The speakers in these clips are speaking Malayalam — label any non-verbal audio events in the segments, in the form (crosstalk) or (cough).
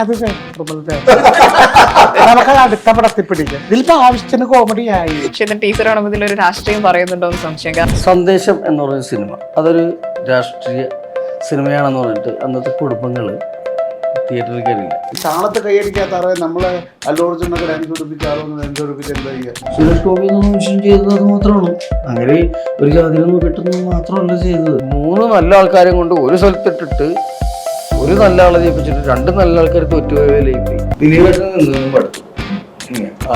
അത്. നമുക്ക് അടുത്ത പടത്തിൽ പിടിക്കാം. ഇതിലിപ്പോ ആവശ്യത്തിന് കോമഡി ആയി. പക്ഷെ ടീച്ചർ ആണെങ്കിൽ ഇതിലൊരു രാഷ്ട്രീയം പറയുന്നുണ്ടോ എന്ന് സംശയം. സന്ദേശം എന്ന് പറയുന്ന സിനിമ. അതൊരു രാഷ്ട്രീയ സിനിമയാണെന്ന് പറഞ്ഞിട്ട് അന്നത്തെ കുടുംബങ്ങൾ തിയേറ്ററിൽ കയറില്ല ചാണത്ത് കൈയടിക്കാത്ത അറിയാം നമ്മളെ അല്ലോർജുനൊക്കെ ഡാൻസ് പഠിപ്പിച്ച് ആളൊന്ന് ഡാൻസ് പഠിപ്പിച്ച് എന്താ ചെയ്യുക? സുരേഷ് ഗോപി എന്ന മനുഷ്യൻ ചെയ്തത് മാത്രമാണ് അങ്ങനെ ഒരു ജാതി കിട്ടുന്നത് മാത്രമല്ല ചെയ്തത്. മൂന്ന് നല്ല ആൾക്കാരെ കൊണ്ട് ഒരു സ്ഥലത്തിട്ടിട്ട് ഒരു നല്ല ആളെ ജയിപ്പിച്ചിട്ട് രണ്ട് നല്ല ആൾക്കാർ തോറ്റുപോയാലും പോയി ദിലീപേട്ടൻ നിന്നും പഠിച്ചു.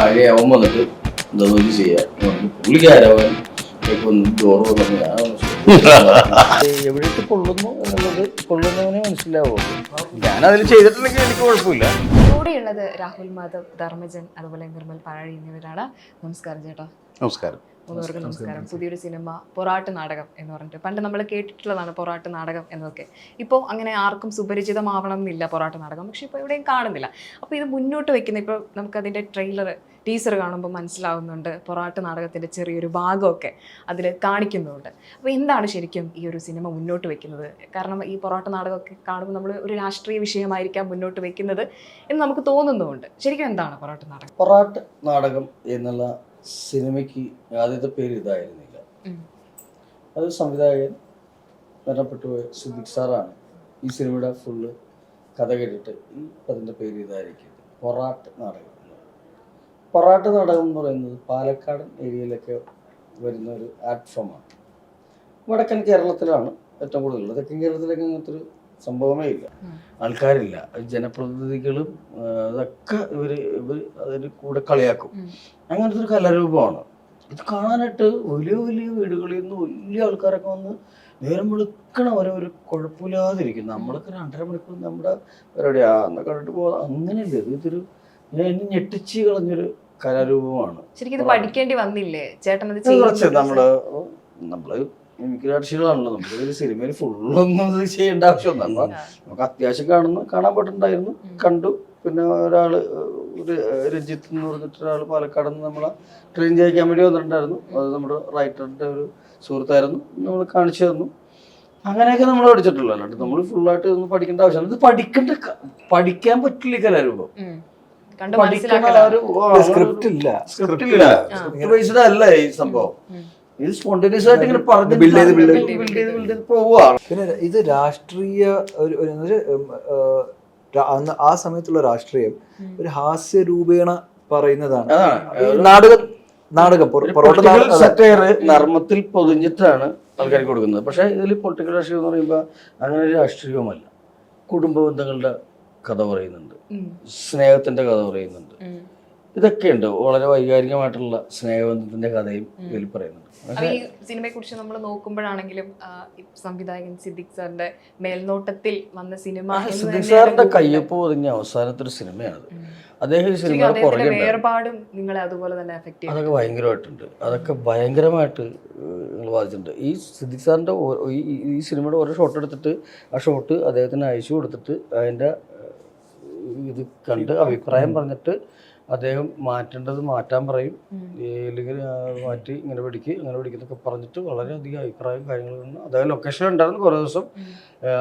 ആരെ അവൻ വന്നിട്ട് എന്താ നോക്കി ചെയ്യാം? പുള്ളിക്കാരവൻ ഡോറ് എവിടെയിട്ട് കൊള്ളുന്നു എന്നുള്ളത് കൊള്ളുന്നവനെ മനസ്സിലാവുള്ളൂ ഞാനതിൽ ചെയ്തിട്ടുണ്ടെങ്കിൽ എനിക്ക് കുഴപ്പമില്ല. കൂടെയുള്ളത് രാഹുൽ മാധവ് ധർമ്മജൻ അതുപോലെ നിർമ്മൽ പാഴി എന്നിവരാണ്. നമസ്കാരം ചേട്ടാ. നമസ്കാരം. മൂന്നുപേർക്കും നമസ്കാരം. പുതിയൊരു സിനിമ പൊറാട്ട് നാടകം എന്ന് പറഞ്ഞിട്ട്. പണ്ട് നമ്മൾ കേട്ടിട്ടുള്ളതാണ് പൊറാട്ട് നാടകം എന്നൊക്കെ. ഇപ്പോൾ അങ്ങനെ ആർക്കും സുപരിചിതമാവണം എന്നില്ല പൊറാട്ട് നാടകം. പക്ഷെ ഇപ്പോൾ എവിടെയും കാണുന്നില്ല. അപ്പോൾ ഇത് മുന്നോട്ട് വെക്കുന്ന ഇപ്പോൾ നമുക്കതിന്റെ ട്രെയിലർ ടീസർ കാണുമ്പോൾ മനസ്സിലാവുന്നുണ്ട് പൊറാട്ട് നാടകത്തിന്റെ ചെറിയൊരു ഭാഗമൊക്കെ അതിൽ കാണിക്കുന്നുണ്ട്. അപ്പോൾ എന്താണ് ശരിക്കും ഈ ഒരു സിനിമ മുന്നോട്ട് വെക്കുന്നത്? കാരണം ഈ പൊറാട്ട് നാടകമൊക്കെ കാണുമ്പോൾ നമ്മൾ ഒരു രാഷ്ട്രീയ വിഷയമായിരിക്കാം മുന്നോട്ട് വെക്കുന്നത് എന്ന് നമുക്ക് തോന്നുന്നുമുണ്ട്. ശരിക്കും എന്താണ് പൊറാട്ട് നാടകം? പൊറാട്ട് നാടകം എന്നുള്ള സിനിമയ്ക്ക് ആദ്യത്തെ പേര് ഇതായിരുന്നില്ല. അത് സംവിധായകൻ മരണപ്പെട്ടു പോയ സിദ്ദിഖ് സാറാണ് ഈ സിനിമയുടെ ഫുള്ള് കഥ കേട്ടിട്ട് ഈ അതിന്റെ പേര് ഇതായിരിക്കും. പൊറാട്ട് നാടകം. പൊറാട്ട് നാടകം എന്ന് പറയുന്നത് പാലക്കാടൻ ഏരിയയിലൊക്കെ വരുന്ന ഒരു ആർട്ട് ഫോമാണ് വടക്കൻ കേരളത്തിലാണ് ഏറ്റവും കൂടുതലുള്ളത് തെക്കൻ കേരളത്തിലൊക്കെ അങ്ങനത്തെ ഒരു സംഭവമേ ഇല്ല. ആൾക്കാരില്ല. ജനപ്രതിനിധികളും അതൊക്കെ ഇവർ ഇവർ അതിന് കൂടെ കളിയാക്കും. അങ്ങനത്തെ ഒരു കലാരൂപമാണ്. ഇത് കാണാനായിട്ട് വലിയ വലിയ വീടുകളിൽ നിന്ന് വലിയ ആൾക്കാരൊക്കെ വന്ന് നേരം വെളുക്കണം വരെ ഒരു കുഴപ്പമില്ലാതിരിക്കും. നമ്മളൊക്കെ രണ്ടര മണിക്കൂർ നമ്മുടെ പരിപാടി ആ എന്നാ കണ്ടിട്ട് പോകാം അങ്ങനെയല്ല. ഇത് ഇതൊരു ഞാൻ എന്നെ ഞെട്ടിച്ച് കളഞ്ഞൊരു കലാരൂപമാണ്. ശരിക്കും ഇത് പഠിക്കേണ്ടി വന്നില്ലേ? ചേട്ടൻ ചെയ്യുന്നത് നമ്മൾ നമ്മൾ മിമിക്രാക്ഷികളാണല്ലോ നമുക്ക് ഒരു സിനിമയിൽ ഫുള്ളൊന്നും ഇത് ചെയ്യേണ്ട ആവശ്യമൊന്നും നമുക്ക് അത്യാവശ്യം കാണുന്നു കാണാൻ പറ്റുന്നുണ്ടായിരുന്നു കണ്ടു. പിന്നെ ഒരാൾ ഒരു രഞ്ജിത്ത് എന്ന് പറഞ്ഞിട്ട് ഒരാൾ പാലക്കാട് നിന്ന് നമ്മളെ ട്രെയിൻ ചെയ്യിക്കാൻ വേണ്ടി വന്നിട്ടുണ്ടായിരുന്നു. അത് നമ്മുടെ റൈറ്ററിന്റെ ഒരു സുഹൃത്തായിരുന്നു. നമ്മൾ കാണിച്ചു തന്നു. അങ്ങനെയൊക്കെ നമ്മൾ പഠിച്ചിട്ടുള്ളൂ. അല്ലാണ്ട് നമ്മൾ ഫുള്ളായിട്ട് ഒന്നും പഠിക്കേണ്ട ആവശ്യമില്ല. ഇത് പഠിക്കേണ്ട പഠിക്കാൻ പറ്റില്ല ഈ കലാരൂപം. പഠിക്കണ ഒരു സ്ക്രിപ്റ്റ് ഇല്ല. സ്ക്രിപ്റ്റ് ഇല്ല. സ്ക്രിപ്റ്റ് ബേസ്ഡ് അല്ല ഈ സംഭവം. ഇത് സ്പോണ്ടേനിയസ് ആയിട്ട് ഇങ്ങനെ പറഞ്ഞു ബിൽഡ് ചെയ്ത് ബിൽഡ് ചെയ്ത്. build ചെയ്ത് ബിൽഡ് ചെയ്ത് പോവുകയാണ്. പിന്നെ ഇത് രാഷ്ട്രീയ ഒരു അന്ന് ആ സമയത്തുള്ള രാഷ്ട്രീയം ഒരു ഹാസ്യ രൂപേണ പറയുന്നതാണ് നാടകം നാടകം പൊറോട്ട സറ്റയർ നർമ്മത്തിൽ പൊതിഞ്ഞിട്ടാണ് ആൾക്കാർക്ക് കൊടുക്കുന്നത്. പക്ഷേ ഇതിൽ പൊളിറ്റിക്കൽ രാഷ്ട്രീയം എന്ന് പറയുമ്പോൾ അങ്ങനെ ഒരു രാഷ്ട്രീയവുമല്ല കുടുംബ ബന്ധങ്ങളുടെ കഥ പറയുന്നുണ്ട്. സ്നേഹത്തിന്റെ കഥ പറയുന്നുണ്ട്. ഇതൊക്കെയുണ്ട്. വളരെ വൈകാരികമായിട്ടുള്ള സ്നേഹബന്ധത്തിന്റെ കഥയും ഇതിൽ പറയുന്നുണ്ട്. ഈ സിനിമയെ കുറിച്ച് നമ്മൾ നോക്കുമ്പോഴാണെങ്കിലും സംവിധായകൻ സിദ്ദിഖ് സാറിന്റെ മേൽനോട്ടത്തിൽ വന്ന സിനിമ സിദ്ദിഖ് സാറിന്റെ. കയ്യൊപ്പ് ഒതുങ്ങിയ അവസാനത്തെ ഒരു സിനിമയാണ്. അദ്ദേഹം ഈ സിനിമയുടെ പുറകെ വേർപാടും നിങ്ങളെ അതുപോലെ തന്നെ ചെയ്യും. അതൊക്കെ ഭയങ്കരമായിട്ടുണ്ട്. അതൊക്കെ ഭയങ്കരമായിട്ട് നിങ്ങൾ ബാധിച്ചിട്ടുണ്ട് ഈ സിദ്ദിഖ് സാറിന്റെ ഈ സിനിമയുടെ ഓരോ ഷോട്ട് എടുത്തിട്ട് ആ ഷോട്ട് അദ്ദേഹത്തിന് അയച്ചു കൊടുത്തിട്ട് അതിന്റെ ഇത് കണ്ട് അഭിപ്രായം പറഞ്ഞിട്ട് അദ്ദേഹം മാറ്റേണ്ടത് മാറ്റാൻ പറയും. അല്ലെങ്കിൽ ഇല്ലെങ്കിൽ മാറ്റി ഇങ്ങനെ പിടിക്ക് ഇങ്ങനെ പിടിക്കുന്നൊക്കെ പറഞ്ഞിട്ട് വളരെയധികം അഭിപ്രായം കാര്യങ്ങളും അദ്ദേഹം ലൊക്കേഷൻ ഉണ്ടായിരുന്നു കുറേ ദിവസം.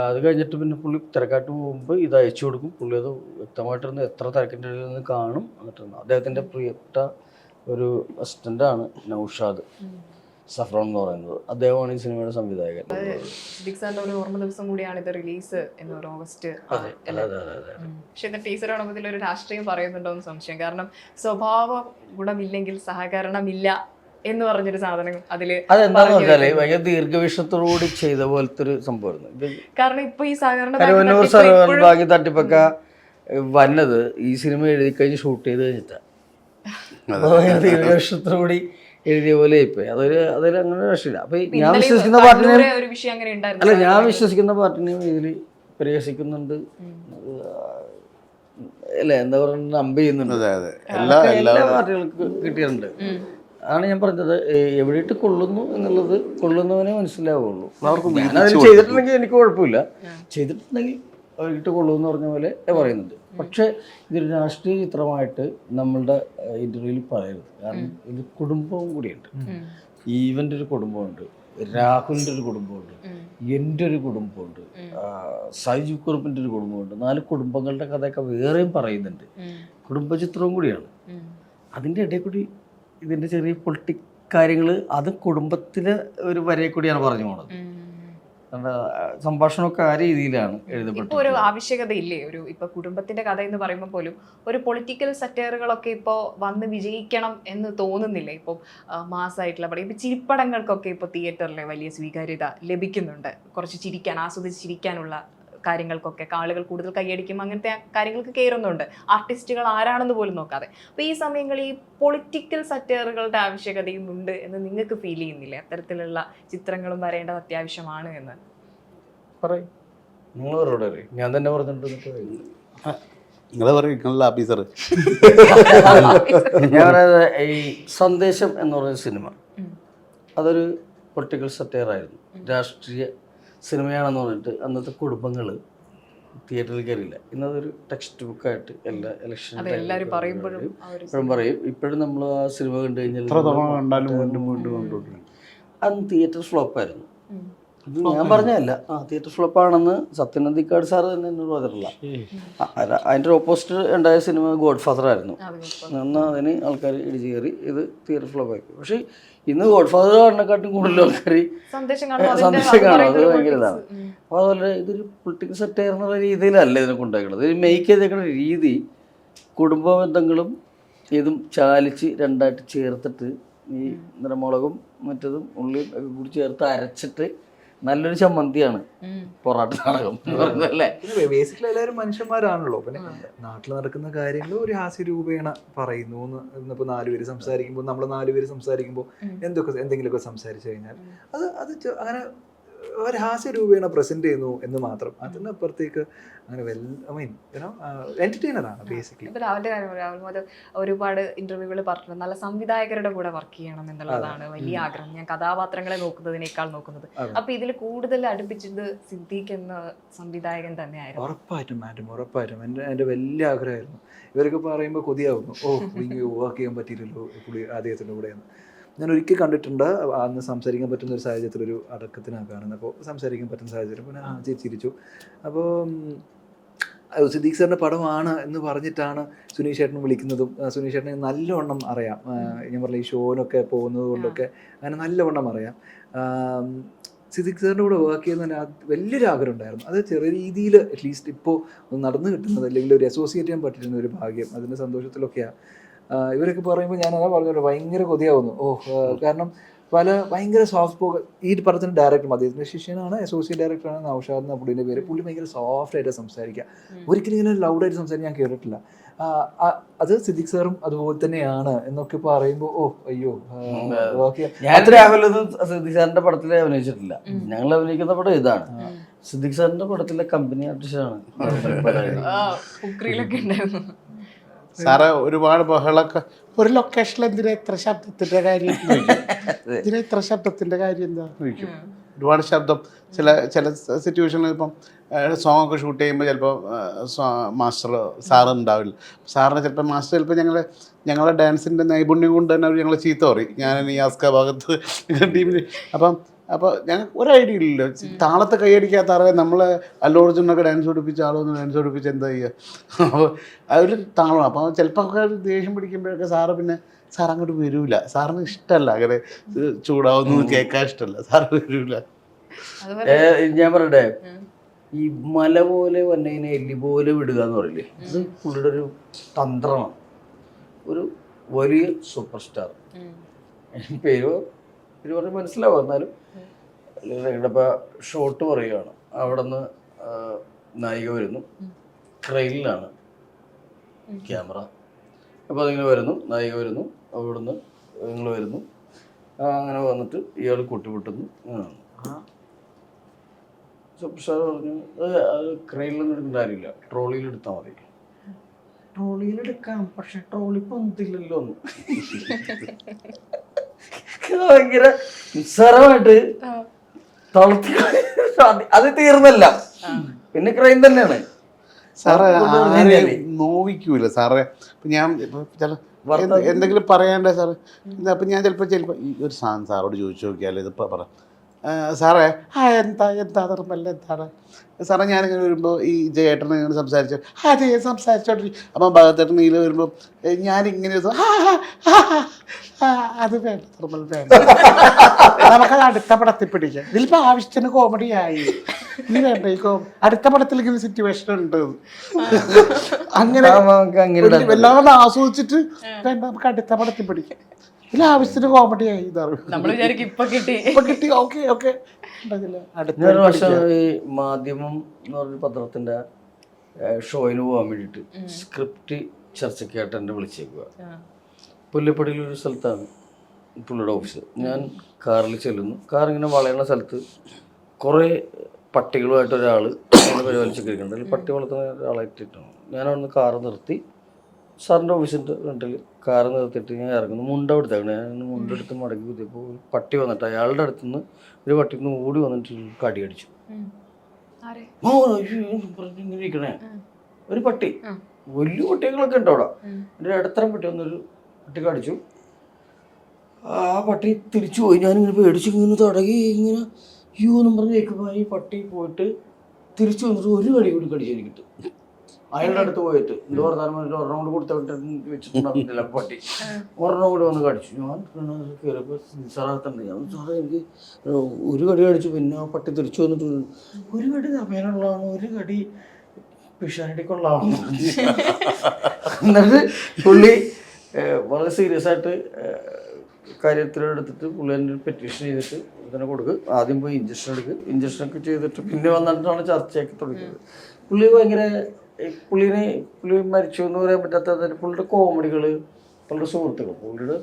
അത് കഴിഞ്ഞിട്ട് പിന്നെ പുള്ളി തിരക്കാട്ട് പോകുമ്പോൾ ഇത് അയച്ചു കൊടുക്കും. പുള്ളി അത് വ്യക്തമായിട്ടിരുന്ന് എത്ര തിരക്കിന്റെ ഇടയിൽ നിന്ന് കാണും എന്നിട്ടിരുന്നു. അദ്ദേഹത്തിന്റെ പ്രിയപ്പെട്ട ഒരു അസിസ്റ്റന്റാണ് നൗഷാദ്. സഫ്രോൺ എന്ന് പറയുന്നത്. അദ്ദേഹമാണ് ഈ സിനിമയുടെ സംവിധായകൻ. സാറിന്റെ ഒരു ഓർമ്മ ദിവസം കൂടിയാണ് ഇത് റിലീസ് എന്ന് ഒരു ഓഗസ്റ്റ്. പക്ഷെ ഇത് ടീച്ചർ കാണുമ്പോൾ ഇതിലൊരു രാഷ്ട്രീയം പറയുന്നുണ്ടോ എന്ന് സംശയം. കാരണം സ്വഭാവ ഗുണമില്ലെങ്കിൽ സഹകരണമില്ല എന്ന് പറഞ്ഞൊരു സാധനം അതിൽ അതെന്താന്ന് വെച്ചാൽ. ഭയങ്കര ദീർഘവീക്ഷത്തോടുകൂടി ചെയ്ത പോലത്തെ ഒരു സംഭവമായിരുന്നു കാരണം ഇപ്പൊ ഈ സഹകരണ സർവൻ ഭാഗ്യ തട്ടിപ്പൊക്കെ വന്നത് ഈ സിനിമ എഴുതി കഴിഞ്ഞ് ഷൂട്ട് ചെയ്ത് കഴിഞ്ഞിട്ടാണ് (laughs) ദീർഘവീക്ഷത്തോടുകൂടി എഴുതിയ പോലെ ഇപ്പൊ അതൊരു അതൊരു അങ്ങനെ രക്ഷയില്ല. അപ്പൊ ഞാൻ വിശ്വസിക്കുന്ന പാർട്ടിനെയും ഒരു വിഷയം അങ്ങനെ ഉണ്ടായിരുന്നു അല്ല ഞാൻ വിശ്വസിക്കുന്ന പാർട്ടിനെയും ഇതിൽ പരിഹസിക്കുന്നുണ്ട്. അല്ല എന്താ പറയുക നമ്പ് ചെയ്യുന്നുണ്ട്. അതെ അതെ. എല്ലാ എല്ലാ പാർട്ടികൾക്കും കിട്ടിയിട്ടുണ്ട്. ആണ് ഞാൻ പറഞ്ഞത്. എവിടെയിട്ട് കൊള്ളുന്നു എന്നുള്ളത് കൊള്ളുന്നവനെ മനസ്സിലാവുള്ളൂ. ചെയ്തിട്ടുണ്ടെങ്കിൽ എനിക്ക് കുഴപ്പമില്ല. ചെയ്തിട്ടുണ്ടെങ്കിൽ വൈകിട്ട് എന്ന് പറഞ്ഞ പോലെ പറയുന്നുണ്ട്. പക്ഷേ ഇതൊരു രാഷ്ട്രീയ ചിത്രമായിട്ട് നമ്മളുടെ ഇന്റർവ്യൂവിൽ പറയരുത്. കാരണം ഇത് കുടുംബവും കൂടിയുണ്ട്. ഈവന്റെ ഈ ഇവന്റെ ഒരു കുടുംബമുണ്ട് രാഹുലിന്റെ ഒരു കുടുംബമുണ്ട്. എന്റെ ഒരു കുടുംബമുണ്ട് സൈജു കുറുപ്പിന്റെ ഒരു കുടുംബമുണ്ട് നാല് കുടുംബങ്ങളുടെ കഥയൊക്കെ വേറെയും പറയുന്നുണ്ട്. കുടുംബ ചിത്രവും കൂടിയാണ്. അതിന്റെ ഇടയിൽ കൂടി ഇതിന്റെ ചെറിയ പൊളിറ്റിക് കാര്യങ്ങൾ അത് കുടുംബത്തിലെ ഒരു വരെ കൂടിയാണ് പറഞ്ഞു പോണത്. സംഭാഷണമൊക്കെ ആ രീതിയിലാണ് എഴുതപ്പെട്ടത് ഒരു ആവശ്യകതയില്ലേ? ആവശ്യകത ഇല്ലേ ഒരു ഇപ്പൊ കുടുംബത്തിന്റെ കഥ എന്ന് പറയുമ്പോൾ പോലും ഒരു പൊളിറ്റിക്കൽ സറ്റയറുകളൊക്കെ ഇപ്പോ വന്ന് വിജയിക്കണം എന്ന് തോന്നുന്നില്ല? ഇപ്പൊ മാസമായിട്ടുള്ള പടം ഇപ്പൊ ചിരിപ്പടങ്ങൾക്കൊക്കെ ഇപ്പൊ തിയേറ്ററിലെ വലിയ സ്വീകാര്യത ലഭിക്കുന്നുണ്ട്. കുറച്ച് ചിരിക്കാൻ ആസ്വദിച്ച് ചിരിക്കാനുള്ള കാര്യങ്ങൾക്കൊക്കെ ആളുകൾ കൂടുതൽ കൈയടിക്കും അങ്ങനത്തെ കാര്യങ്ങൾക്ക് കയറുന്നുണ്ട്. ആർട്ടിസ്റ്റുകൾ ആരാണെന്ന് പോലും നോക്കാതെ. അപ്പോൾ ഈ സമയങ്ങളിൽ ഈ പൊളിറ്റിക്കൽ സറ്റയറുകളുടെ ആവശ്യകതയും ഉണ്ട് എന്ന് നിങ്ങൾക്ക് ഫീൽ ചെയ്യുന്നില്ലേ? അത്തരത്തിലുള്ള ചിത്രങ്ങളും വരേണ്ടത് അത്യാവശ്യമാണ് എന്ന്. പറയും. നിങ്ങൾ അവരോട് ഞാൻ തന്നെ പറഞ്ഞിട്ട് നിങ്ങൾ പറയും. നിങ്ങളുടെ ഓഫീസർ ഞാൻ പറയുന്നത് ഈ സന്ദേശം എന്ന് പറയുന്ന സിനിമ. അതൊരു പൊളിറ്റിക്കൽ സറ്റയർ ആയിരുന്നു. രാഷ്ട്രീയ സിനിമയാണെന്ന് പറഞ്ഞിട്ട് അന്നത്തെ കുടുംബങ്ങൾ തിയേറ്ററിൽ കയറിയില്ല. ഇന്നതൊരു ടെക്സ്റ്റ് ബുക്കായിട്ട് എല്ലാ ഇലക്ഷൻ എല്ലാവരും പറയുമ്പോഴും ഇപ്പോഴും പറയും ഇപ്പോഴും നമ്മൾ ആ സിനിമ കണ്ടു കഴിഞ്ഞാൽ അന്ന് തിയേറ്റർ ഫ്ലോപ്പായിരുന്നു ഞാൻ പറഞ്ഞതല്ല. ആ തിയേറ്റർ ഫ്ലോപ്പാണെന്ന് സത്യനന്ദിക്കാട് സാർ തന്നെ എന്നോട് പറഞ്ഞിട്ടില്ല അതിന്റെ അതിന്റെ ഓപ്പോസിറ്റ് ഉണ്ടായ സിനിമ ഗോഡ് ഫാദർ ആയിരുന്നു അന്ന് എന്നാൽ അതിന് ആൾക്കാർ ഇടിച്ചു കയറി ഇത് തിയേറ്റർ ഫ്ലോപ്പ് ആയി പക്ഷേ ഇന്ന് ഗോഡ് ഫാദർ കാണുന്നേക്കാട്ടും കൂടുതൽ ആൾക്കാർ സന്ദേശം കാണും. അത് ഭയങ്കര ഇതാണ്. അപ്പൊ അപ്പോൾ അതുപോലെ ഇതൊരു പൊളിറ്റിക്കൽ സെറ്റ് എന്നുള്ള രീതിയിലല്ല ഇതിനെ കൊണ്ടുപോയത് ഇത് മെയ്ക്ക് ചെയ്തേക്കുന്ന രീതി കുടുംബ ബന്ധങ്ങളും ഇതും ചാലിച്ച് രണ്ടായിട്ട് ചേർത്തിട്ട് ഈ നിറമുളകും മറ്റതും ഉള്ളിയും ഒക്കെ കൂടി ചേർത്ത് അരച്ചിട്ട് നല്ലൊരു ചമ്മന്തിയാണ്. പൊറാട്ട നാടകം അല്ലേ? ബേസിക്കലി എല്ലാവരും മനുഷ്യന്മാരാണല്ലോ. പിന്നെ നാട്ടിൽ നടക്കുന്ന കാര്യങ്ങൾ ഒരു ഹാസ്യ രൂപേണ പറയുന്നു നാലുപേര് സംസാരിക്കുമ്പോൾ നമ്മൾ നാലുപേര് സംസാരിക്കുമ്പോൾ എന്തൊക്കെ എന്തെങ്കിലുമൊക്കെ സംസാരിച്ചു കഴിഞ്ഞാൽ അത് അത് അങ്ങനെ ഹാസ്യ രൂപേണ പ്രസന്റ് ചെയ്യുന്നു എന്ന് മാത്രം. അതിനപ്പുറത്തേക്ക് അങ്ങനെ വെൽ ഐ മീൻ എന്റർടൈനർ ആണ് ബേസിക്കലി രാവിലെ കാര്യം രാഹുൽ മാധവ് ഒരുപാട് ഇന്റർവ്യൂകൾ പറഞ്ഞു നല്ല സംവിധായകരുടെ കൂടെ വർക്ക് ചെയ്യണം എന്നുള്ളതാണ് വലിയ ആഗ്രഹം. ഞാൻ കഥാപാത്രങ്ങളെ നോക്കുന്നതിനേക്കാൾ നോക്കുന്നത്. അപ്പോൾ അപ്പൊ ഇതിൽ കൂടുതൽ അടുപ്പിച്ചത് സിദ്ദീഖ് എന്ന സംവിധായകൻ തന്നെയായിരുന്നു. ഉറപ്പായിട്ടും മാഡം ഉറപ്പായിട്ടും. എന്റെ എന്റെ വലിയ ആഗ്രഹമായിരുന്നു. ഇവരൊക്കെ പറയുമ്പോൾ കൊതിയാവുന്നു. ഓ വർക്ക് ചെയ്യാൻ പറ്റിയില്ലല്ലോ പുള്ളി അദ്ദേഹത്തിന്റെ കൂടെ എന്ന് ഞാൻ ഒരിക്കൽ കണ്ടിട്ടുണ്ട് അന്ന് സംസാരിക്കാൻ പറ്റുന്ന ഒരു സാഹചര്യത്തിൽ ഒരു അടക്കത്തിനാണ് കാണുന്നത് അപ്പോൾ സംസാരിക്കാൻ പറ്റുന്ന സാഹചര്യം. പിന്നെ ആ. ചിരിച്ചു. അപ്പോൾ സിദ്ദീഖ് സാറിന്റെ പടമാണ് എന്ന് പറഞ്ഞിട്ടാണ് സുനീഷ് ചേട്ടൻ വിളിക്കുന്നതും സുനീഷ് ചേട്ടനെ നല്ലവണ്ണം അറിയാം. ഞാൻ പറഞ്ഞ ഈ ഷോനൊക്കെ പോകുന്നത് കൊണ്ടൊക്കെ അങ്ങനെ നല്ലവണ്ണം അറിയാം. സിദ്ദീഖ് സാറിന്റെ കൂടെ വർക്ക് ചെയ്യുന്ന വലിയൊരു ആഗ്രഹം ഉണ്ടായിരുന്നു. അത് ചെറിയ രീതിയിൽ അറ്റ്ലീസ്റ്റ് ഇപ്പോൾ നടന്നു കിട്ടുന്നത് അല്ലെങ്കിൽ ഒരു അസോസിയേറ്റ് ചെയ്യാൻ പറ്റിയിരുന്ന ഒരു ഭാഗ്യം. അതിന്റെ സന്തോഷത്തിലൊക്കെയാണ് ഇവരൊക്കെ പറയുമ്പോൾ ഞാൻ അതാ പറഞ്ഞല്ലോ ഭയങ്കര കൊതിയാവുന്നു ഓ കാരണം പല ഭയങ്കര സോഫ്റ്റ് പോകൽ ഈ പടത്തിന്റെ ഡയറക്ടർ അദ്ദേഹത്തിന്റെ ശിഷ്യനാണ് അസോസിയേറ്റ് ഡയറക്ടറാണ് നൌഷാദ് എന്ന പുള്ളിന്റെ പേര് പുള്ളി ഭയങ്കര സോഫ്റ്റ് ആയിട്ട് സംസാരിക്കുക ഒരിക്കലും ഇങ്ങനെ ലൗഡായിട്ട് സംസാരിക്കാൻ ഞാൻ കേട്ടിട്ടില്ല അത് സിദ്ദിഖ് സാറും അതുപോലെ തന്നെയാണ് എന്നൊക്കെ പറയുമ്പോൾ ഓ അയ്യോ ഓക്കെ ഞാൻ രാഹുലൊന്നും സിദ്ദിഖ് സാറിന്റെ പടത്തിൽ അഭിനയിച്ചിട്ടില്ല ഞങ്ങൾ അഭിനയിക്കുന്ന പടം ഇതാണ് സിദ്ദിഖ് സാറിന്റെ പടത്തിലെ കമ്പനി ആർട്ടിസ്റ്റാണ് ആ, ഉക്രിയിലൊക്കെ ഉണ്ടായിരുന്നു സാറ് ഒരുപാട് ബഹളൊക്കെ. ഒരു ലൊക്കേഷനിൽ എന്തിനാ എത്ര ശബ്ദത്തിന്റെ കാര്യം? എന്ന് എത്ര ശബ്ദത്തിന്റെ കാര്യം എന്താ? ചോദിക്കും ഒരുപാട് ശബ്ദം. ചില ചില സിറ്റുവേഷനിൽ ഇപ്പം സോങ് ഒക്കെ ഷൂട്ട് ചെയ്യുമ്പോൾ ചിലപ്പോൾ മാസ്റ്റർ സാറ് ഉണ്ടാവില്ല. സാറിന് ചിലപ്പോൾ മാസ്റ്റർ ചിലപ്പോൾ ഞങ്ങൾ ഞങ്ങളുടെ ഡാൻസിന്റെ നൈപുണ്യം കൊണ്ട് തന്നെ അവർ ഞങ്ങളെ ചീത്ത പറയും. ഞാൻ ഈ ആസ്ക ഭാഗത്ത് ടീമിൽ അപ്പം അപ്പോൾ ഞങ്ങൾക്ക് ഒരു ഐഡിയ ഇല്ലല്ലോ. താളത്തെ കൈയടിക്കാത്ത നമ്മളെ അല്ലോർജുനൊക്കെ ഡാൻസ് പഠിപ്പിച്ച ആളൊന്ന് ഡാൻസ് പഠിപ്പിച്ച് എന്താ ചെയ്യുക അപ്പോൾ അതൊരു താളം അപ്പോൾ ചിലപ്പോൾ ഒക്കെ ദേഷ്യം പിടിക്കുമ്പോഴൊക്കെ സാറ് പിന്നെ സാർ അങ്ങോട്ട് വരൂല. സാറിന് ഇഷ്ടമല്ല അങ്ങനെ ചൂടാവുന്ന കേൾക്കാൻ ഇഷ്ടമല്ല സാറ് വരൂല. ഞാൻ പറയട്ടെ. ഈ മല പോലെ വന്നതിനെ എല്ലി പോലെ വിടുക എന്ന് പറയില്ലേ? ഇത് പുള്ളിയുടെ ഒരു തന്ത്രമാണ്. ഒരു വലിയ സൂപ്പർ സ്റ്റാർ പേര്? പേര് പറഞ്ഞ് മനസ്സിലാവും. എന്നാലും ഇടപ്പ ഷോട്ട് പറയുകയാണ് അവിടെ നിന്ന് നായിക വരുന്നു. ക്രെയിനിലാണ് ക്യാമറ അപ്പോൾ അതിങ്ങനെ വരുന്നു. നായിക വരുന്നു. അവിടുന്ന് നിങ്ങൾ വരുന്നു. അങ്ങനെ വന്നിട്ട് ഇയാൾ കൊട്ടിപൊട്ടുന്നു സ്റ്റാർ പറഞ്ഞു "അത് ക്രെയിനിലൊന്നും കാര്യമില്ല. ട്രോളിയിൽ എടുത്താൽ മതി ട്രോളിയിൽ എടുക്കാം പക്ഷെ ട്രോളി പൊന്തില്ലല്ലോ എന്ന്. (laughs) ഭയങ്കര നിസ്സാരമായിട്ട്. തളർത്തി അത് തീർന്നല്ല. പിന്നെ ക്രൈം തന്നെയാണ്. സാറേ. നോവിക്കൂല സാറേ. ഇപ്പം ഞാൻ ഇപ്പം ചില എന്തെങ്കിലും പറയണ്ടേ സാറേ? അപ്പൊ ഞാൻ ചിലപ്പോൾ ചിലപ്പോൾ ഈ ഒരു സാധനം സാറോട് ചോദിച്ചു നോക്കിയാലോ ഇതിപ്പോൾ പറ. സാറേ ആ എന്താ എന്താ നിർമ്മല എന്താണ്? സാറേ ഞാനിങ്ങനെ വരുമ്പോൾ ഈ ജയേട്ടനെ ഇങ്ങനെ സംസാരിച്ചു ആ ജയ സംസാരിച്ചോണ്ടിരിക്കും അപ്പം ഭഗത്തേട്ടൻ നീല വരുമ്പോൾ ഞാനിങ്ങനെ അത് വേണ്ട നിർമ്മൽ വേണ്ട. നമുക്കത് അടുത്ത പടത്തിൽ പിടിക്കാം. ഇതിലിപ്പോൾ ആവശ്യത്തിന് കോമഡി ആയി. ഇനി വേണ്ട ഈ കോ അടുത്ത പടത്തിൽ ഇങ്ങനെ സിറ്റുവേഷൻ ഉണ്ട്. അങ്ങനെ എല്ലാവരും ആസ്വദിച്ചിട്ട് വേണ്ട നമുക്ക് അടുത്ത പടത്തിൽ പിടിക്കാം. ഇതിൽ ആവശ്യത്തിന് കോമഡി ആയി ഇതാണ് നമ്മൾ വിചാരിക്കും ഇപ്പൊ കിട്ടി. ഇപ്പൊ കിട്ടി. Okay okay. അടുത്ത വർഷം ഈ മാധ്യമം എന്ന് പറഞ്ഞ പത്രത്തിന്റെ ഏഹ്, ഷോയിന് പോകാൻ വേണ്ടിയിട്ട് സ്ക്രിപ്റ്റ് ചർച്ചയ്ക്കായിട്ട് എന്നെ വിളിച്ചേക്കുക. പുല്ലപ്പടിയിൽ ഒരു സ്ഥലത്താണ് പുള്ളിയുടെ ഓഫീസ്. ഞാൻ കാറിൽ ചെല്ലുന്നു. കാർ ഇങ്ങനെ വളയുന്ന സ്ഥലത്ത് കുറേ പട്ടികളുമായിട്ട് ഒരാൾ പരിപാലിച്ചൊക്കെ ഇരിക്കുന്നുണ്ട് പട്ടി വളർത്തുന്ന ഒരാളായിട്ടിട്ടാണ് ഞാൻ അവിടുന്ന് കാറ് നിർത്തി. സാറിന്റെ ഓഫീസിന്റെ ഫ്രണ്ടിൽ കാറ് നിർത്തിയിട്ട് ഞാൻ ഇറങ്ങുന്നു. മുണ്ട എടുത്താണ് ഞാൻ മുണ്ടെടുത്ത് മടക്കി കുത്തിയപ്പോൾ പട്ടി വന്നിട്ട് അയാളുടെ അടുത്തുനിന്ന് ഒരു പട്ടി നിന്ന് ഓടി വന്നിട്ട് കടി ഇരിക്കണേ. ഒരു പട്ടി. വലിയ പട്ടികളൊക്കെ ഉണ്ട് അവിടെ. എന്റെ ഇടത്തരം പട്ടി വന്നൊരു പട്ടി കടിച്ചു ആ പട്ടി തിരിച്ചു പോയി. ഞാനിങ്ങനെ പേടിച്ച് ഇങ്ങനെ തുടങ്ങി ഇങ്ങനെ അയ്യോ എന്നും പറഞ്ഞ് കേൾക്കുമ്പോൾ ഈ പട്ടി പോയിട്ട് തിരിച്ചു വന്നിട്ട് ഒരു കടി കൂടി കടിച്ചു എനിക്കിട്ട് അയാളുടെ അടുത്ത് പോയിട്ട് എന്തോ വർത്താനം പറഞ്ഞിട്ട് ഒരെണ്ണം കൂടി കൊടുത്ത് വെച്ചിട്ടുണ്ടാവില്ല പട്ടി. ഒരെണ്ണം കൂടി വന്ന് കടിച്ചു. ഞാൻ കയറിയപ്പോൾ നിസ്സാരത്തുണ്ട് ഞാൻ സാറേ എനിക്ക് ഒരു കടി കടിച്ചു. പിന്നെ ആ പട്ടി തിരിച്ചു വന്നിട്ടുണ്ട് ഒരു കടി തമേനുള്ളതാണ് ഒരു കടി പിഷാനടിക്കുള്ളതാണ് എന്നിട്ട് പുള്ളി വളരെ സീരിയസ് ആയിട്ട് കാര്യത്തിലെടുത്തിട്ട് പുള്ളി എന്റെ പെറ്റീഷൻ ചെയ്തിട്ട് ഇതിനെ കൊടുക്കുക ആദ്യം പോയി ഇഞ്ചക്ഷൻ എടുക്കുക ഇഞ്ചക്ഷൻ ഒക്കെ ചെയ്തിട്ട് പിന്നെ വന്നിട്ടാണ് ചർച്ചയൊക്കെ തുടങ്ങിയത്. പുള്ളി ഭയങ്കര പുള്ളിനെ പുള്ളി മരിച്ചു എന്ന് പറയാൻ പറ്റാത്ത പുള്ളിയുടെ കോമഡികൾ പുള്ളിയുടെ സുഹൃത്തുക്കൾ പുള്ളിയുടെ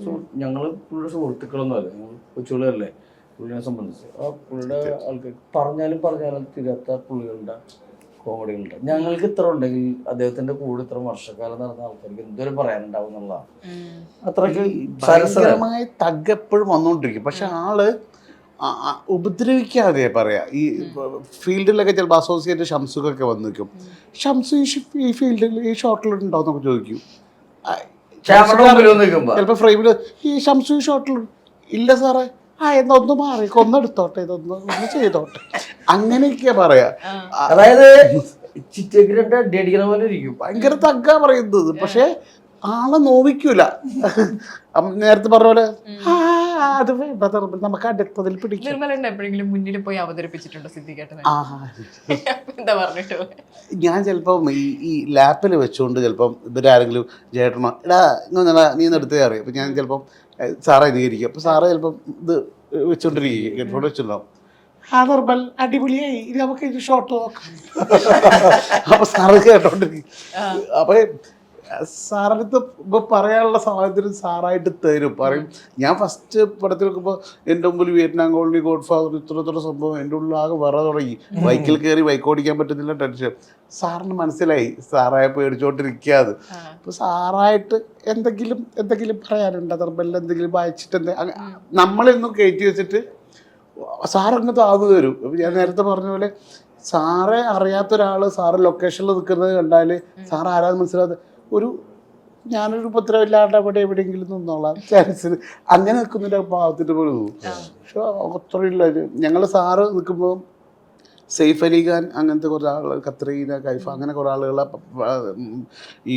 ഞങ്ങൾ പുള്ളിയുടെ സുഹൃത്തുക്കളൊന്നും അല്ല. ഞങ്ങൾ കൊച്ചുകളല്ലേ പുള്ളിനെ സംബന്ധിച്ച്. ആ പുള്ളിയുടെ ആൾക്കാർ പറഞ്ഞാലും പറഞ്ഞാലും തീരാത്ത പുള്ളികളുടെ കോമഡികളുണ്ട് ഞങ്ങൾക്ക് ഇത്ര ഉണ്ടെങ്കിൽ അദ്ദേഹത്തിന്റെ കൂടെ ഇത്ര വർഷക്കാലം നടന്ന ആൾക്കാർക്ക് എന്തൊരു പറയാനുണ്ടാവും എന്നുള്ളതാണ്. അത്രയ്ക്ക് തകപ്പോഴും തഗ് എപ്പോഴും വന്നുകൊണ്ടിരിക്കും പക്ഷെ ആൾ ഉപദ്രവിക്കാതെ പറയാ. ഈ ഫീൽഡിലൊക്കെ ചിലപ്പോൾ അസോസിയേറ്റ് ഷംസുഖൊക്കെ വന്ന് നിൽക്കും ഷംസു ഈ ഫീൽഡിൽ ഈ ഷോട്ടിൽ ഉണ്ടോ എന്നൊക്കെ ചോദിക്കും. ചിലപ്പോൾ ഫ്രെയിമിൽ ഈ ഷംസു ഈ ഷോട്ടിൽ ഇല്ല സാറേ. ആ എന്നാ ഒന്ന് മാറി. കൊന്നെടുത്തോട്ടെ ഇതൊന്ന് ഒന്ന് ചെയ്തോട്ടെ. അങ്ങനെയൊക്കെ പറയാ. അതായത് പോലെ ഇരിക്കും. ഭയങ്കര തഗ്ഗ പറയുന്നത്. പക്ഷെ ആളെ നോവിക്കൂല. നേരത്തെ പറഞ്ഞ പോലെ ആ അത് വേണ്ട നിർമ്മൽ, നമുക്ക് അടുത്തതിൽ പിടിക്കും. നിർമ്മലന്റെ എപ്പോഴെങ്കിലും മുന്നിൽ പോയി അവതരിപ്പിച്ചിട്ടുണ്ടോ സിദ്ധിക്കേട്ടനെ? എന്താ പറഞ്ഞിട്ട്? ഞാൻ ചിലപ്പം ഈ ഈ ലാപ്പിൽ വെച്ചുകൊണ്ട് ചിലപ്പം ഇവരാരെങ്കിലും ചേട്ടനോ എടാ ഇങ്ങനെ നീ എടുത്തേ അറിയാം അപ്പം ഞാൻ ചിലപ്പം സാറേ നീ ഇരിക്കും അപ്പം സാറേ ചിലപ്പം ഇത് വെച്ചോണ്ടിരിക്കും ഹെഡ്ഫോൺ വെച്ചിട്ടുണ്ടാവും. ആ നിർമ്മൽ അടിപൊളിയായി. ഇനി നമുക്ക് ഇത് ഷോട്ട് നോക്കാം അപ്പൊ സാറ് കേട്ടോണ്ടിരിക്കും. അപ്പൊ സാറിനടുത്ത് ഇപ്പോൾ പറയാനുള്ള സാഹചര്യം സാറായിട്ട് തരും. പറയും ഞാൻ ഫസ്റ്റ് പടത്തിൽ വെക്കുമ്പോൾ എന്റെ മുമ്പിൽ വിയറ്റ്നാം കോളനി ഗോഡ് ഫാദർ ഇത്ര ഇത്ര സംഭവം എന്റെ ഉള്ളിൽ ആകെ വിറ തുടങ്ങി. ബൈക്കിൽ കയറി ബൈക്ക് ഓടിക്കാൻ പറ്റുന്നില്ല ടെൻഷൻ. സാറിന് മനസ്സിലായി സാറായ പേടിച്ചോണ്ടിരിക്കാതെ. അപ്പോൾ സാറായിട്ട് എന്തെങ്കിലും എന്തെങ്കിലും പറയാനുണ്ടോ? അതർബല്ല എന്തെങ്കിലും വായിച്ചിട്ട് എന്തെങ്കിലും നമ്മളിന്നും കയറ്റി വെച്ചിട്ട് സാറങ്ങ് താന്നു തരും. അപ്പം ഞാൻ നേരത്തെ പറഞ്ഞ പോലെ സാറെ അറിയാത്ത ഒരാൾ സാറ് ലൊക്കേഷനിൽ നിൽക്കുന്നത് കണ്ടാൽ സാർ ആരാന്ന് മനസ്സിലാകാതെ ഒരു ഞാനൊരു ഉപദ്രവമില്ലാണ്ട് അവിടെ എവിടെയെങ്കിലും നിന്നോളാം. ചാൻസ് അങ്ങനെ നിൽക്കുന്നതിന്റെ ഭാഗത്തിന്റെ പോലെ തോന്നും. പക്ഷെ അത്രയില്ല ഞങ്ങൾ സാറ് നിൽക്കുമ്പോൾ സെയ്ഫ് അലി ഖാൻ അങ്ങനത്തെ കുറേ ആളുകൾ കത്രീന കൈഫ അങ്ങനെ കുറേ ആളുകൾ ഈ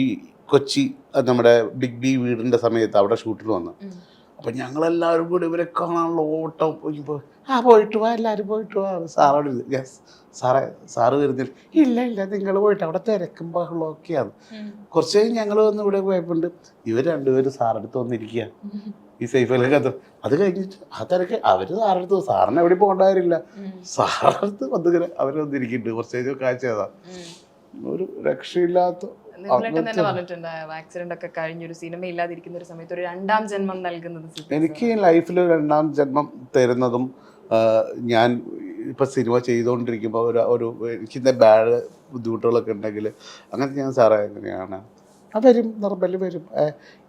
കൊച്ചി നമ്മുടെ ബിഗ് ബി വീടിന്റെ സമയത്ത് അവിടെ ഷൂട്ടിൽ വന്നു. അപ്പം ഞങ്ങളെല്ലാവരും കൂടി ഇവരെ കാണാനുള്ള ഓട്ടം പോയി ആ പോയിട്ട് വാ എല്ലാവരും പോയിട്ട് വാ സാറോട് യെസ് സാറേ സാറ് വരുന്നില്ല. ഇല്ല ഇല്ല നിങ്ങൾ പോയിട്ട് അവിടെ തിരക്കും ബഹളമൊക്കെയാണ് കുറച്ച് കഴിഞ്ഞ് ഞങ്ങൾ വന്ന് ഇവിടെ പോയപ്പോണ്ട്. ഇവർ രണ്ടുപേരും സാറടുത്ത് വന്നിരിക്കുക ഈ സേഫ് അലി ഖാൻ അത് കഴിഞ്ഞിട്ട് ആ തിരക്ക് അവർ സാറടുത്ത് സാറിന് എവിടെ പോകണ്ടായിരുന്നില്ല സാറടുത്ത് വന്നിങ്ങനെ അവർ വന്നിരിക്കുന്നുണ്ട്. കുറച്ച് കഴിഞ്ഞ് കാഴ്ച ചെയ്താ ഒരു രക്ഷയില്ലാത്ത തന്നെ പറഞ്ഞിട്ടുണ്ട്. ആക്സിഡന്റ് ഒക്കെ കഴിഞ്ഞ ഒരു സിനിമ ഇല്ലാതിരിക്കുന്ന ഒരു സമയത്ത് ഒരു രണ്ടാം ജന്മം നൽകുന്നത് എനിക്ക് ലൈഫിൽ രണ്ടാം ജന്മം തരുന്നതും ഞാൻ ഇപ്പം സിനിമ ചെയ്തുകൊണ്ടിരിക്കുമ്പോൾ ഒരു ഒരു എനിക്ക് ബാഡ് ബുദ്ധിമുട്ടുകളൊക്കെ ഉണ്ടെങ്കിൽ അങ്ങനെ ഞാൻ സാറേ എങ്ങനെയാണ്? വരും നിർബൽ വരും.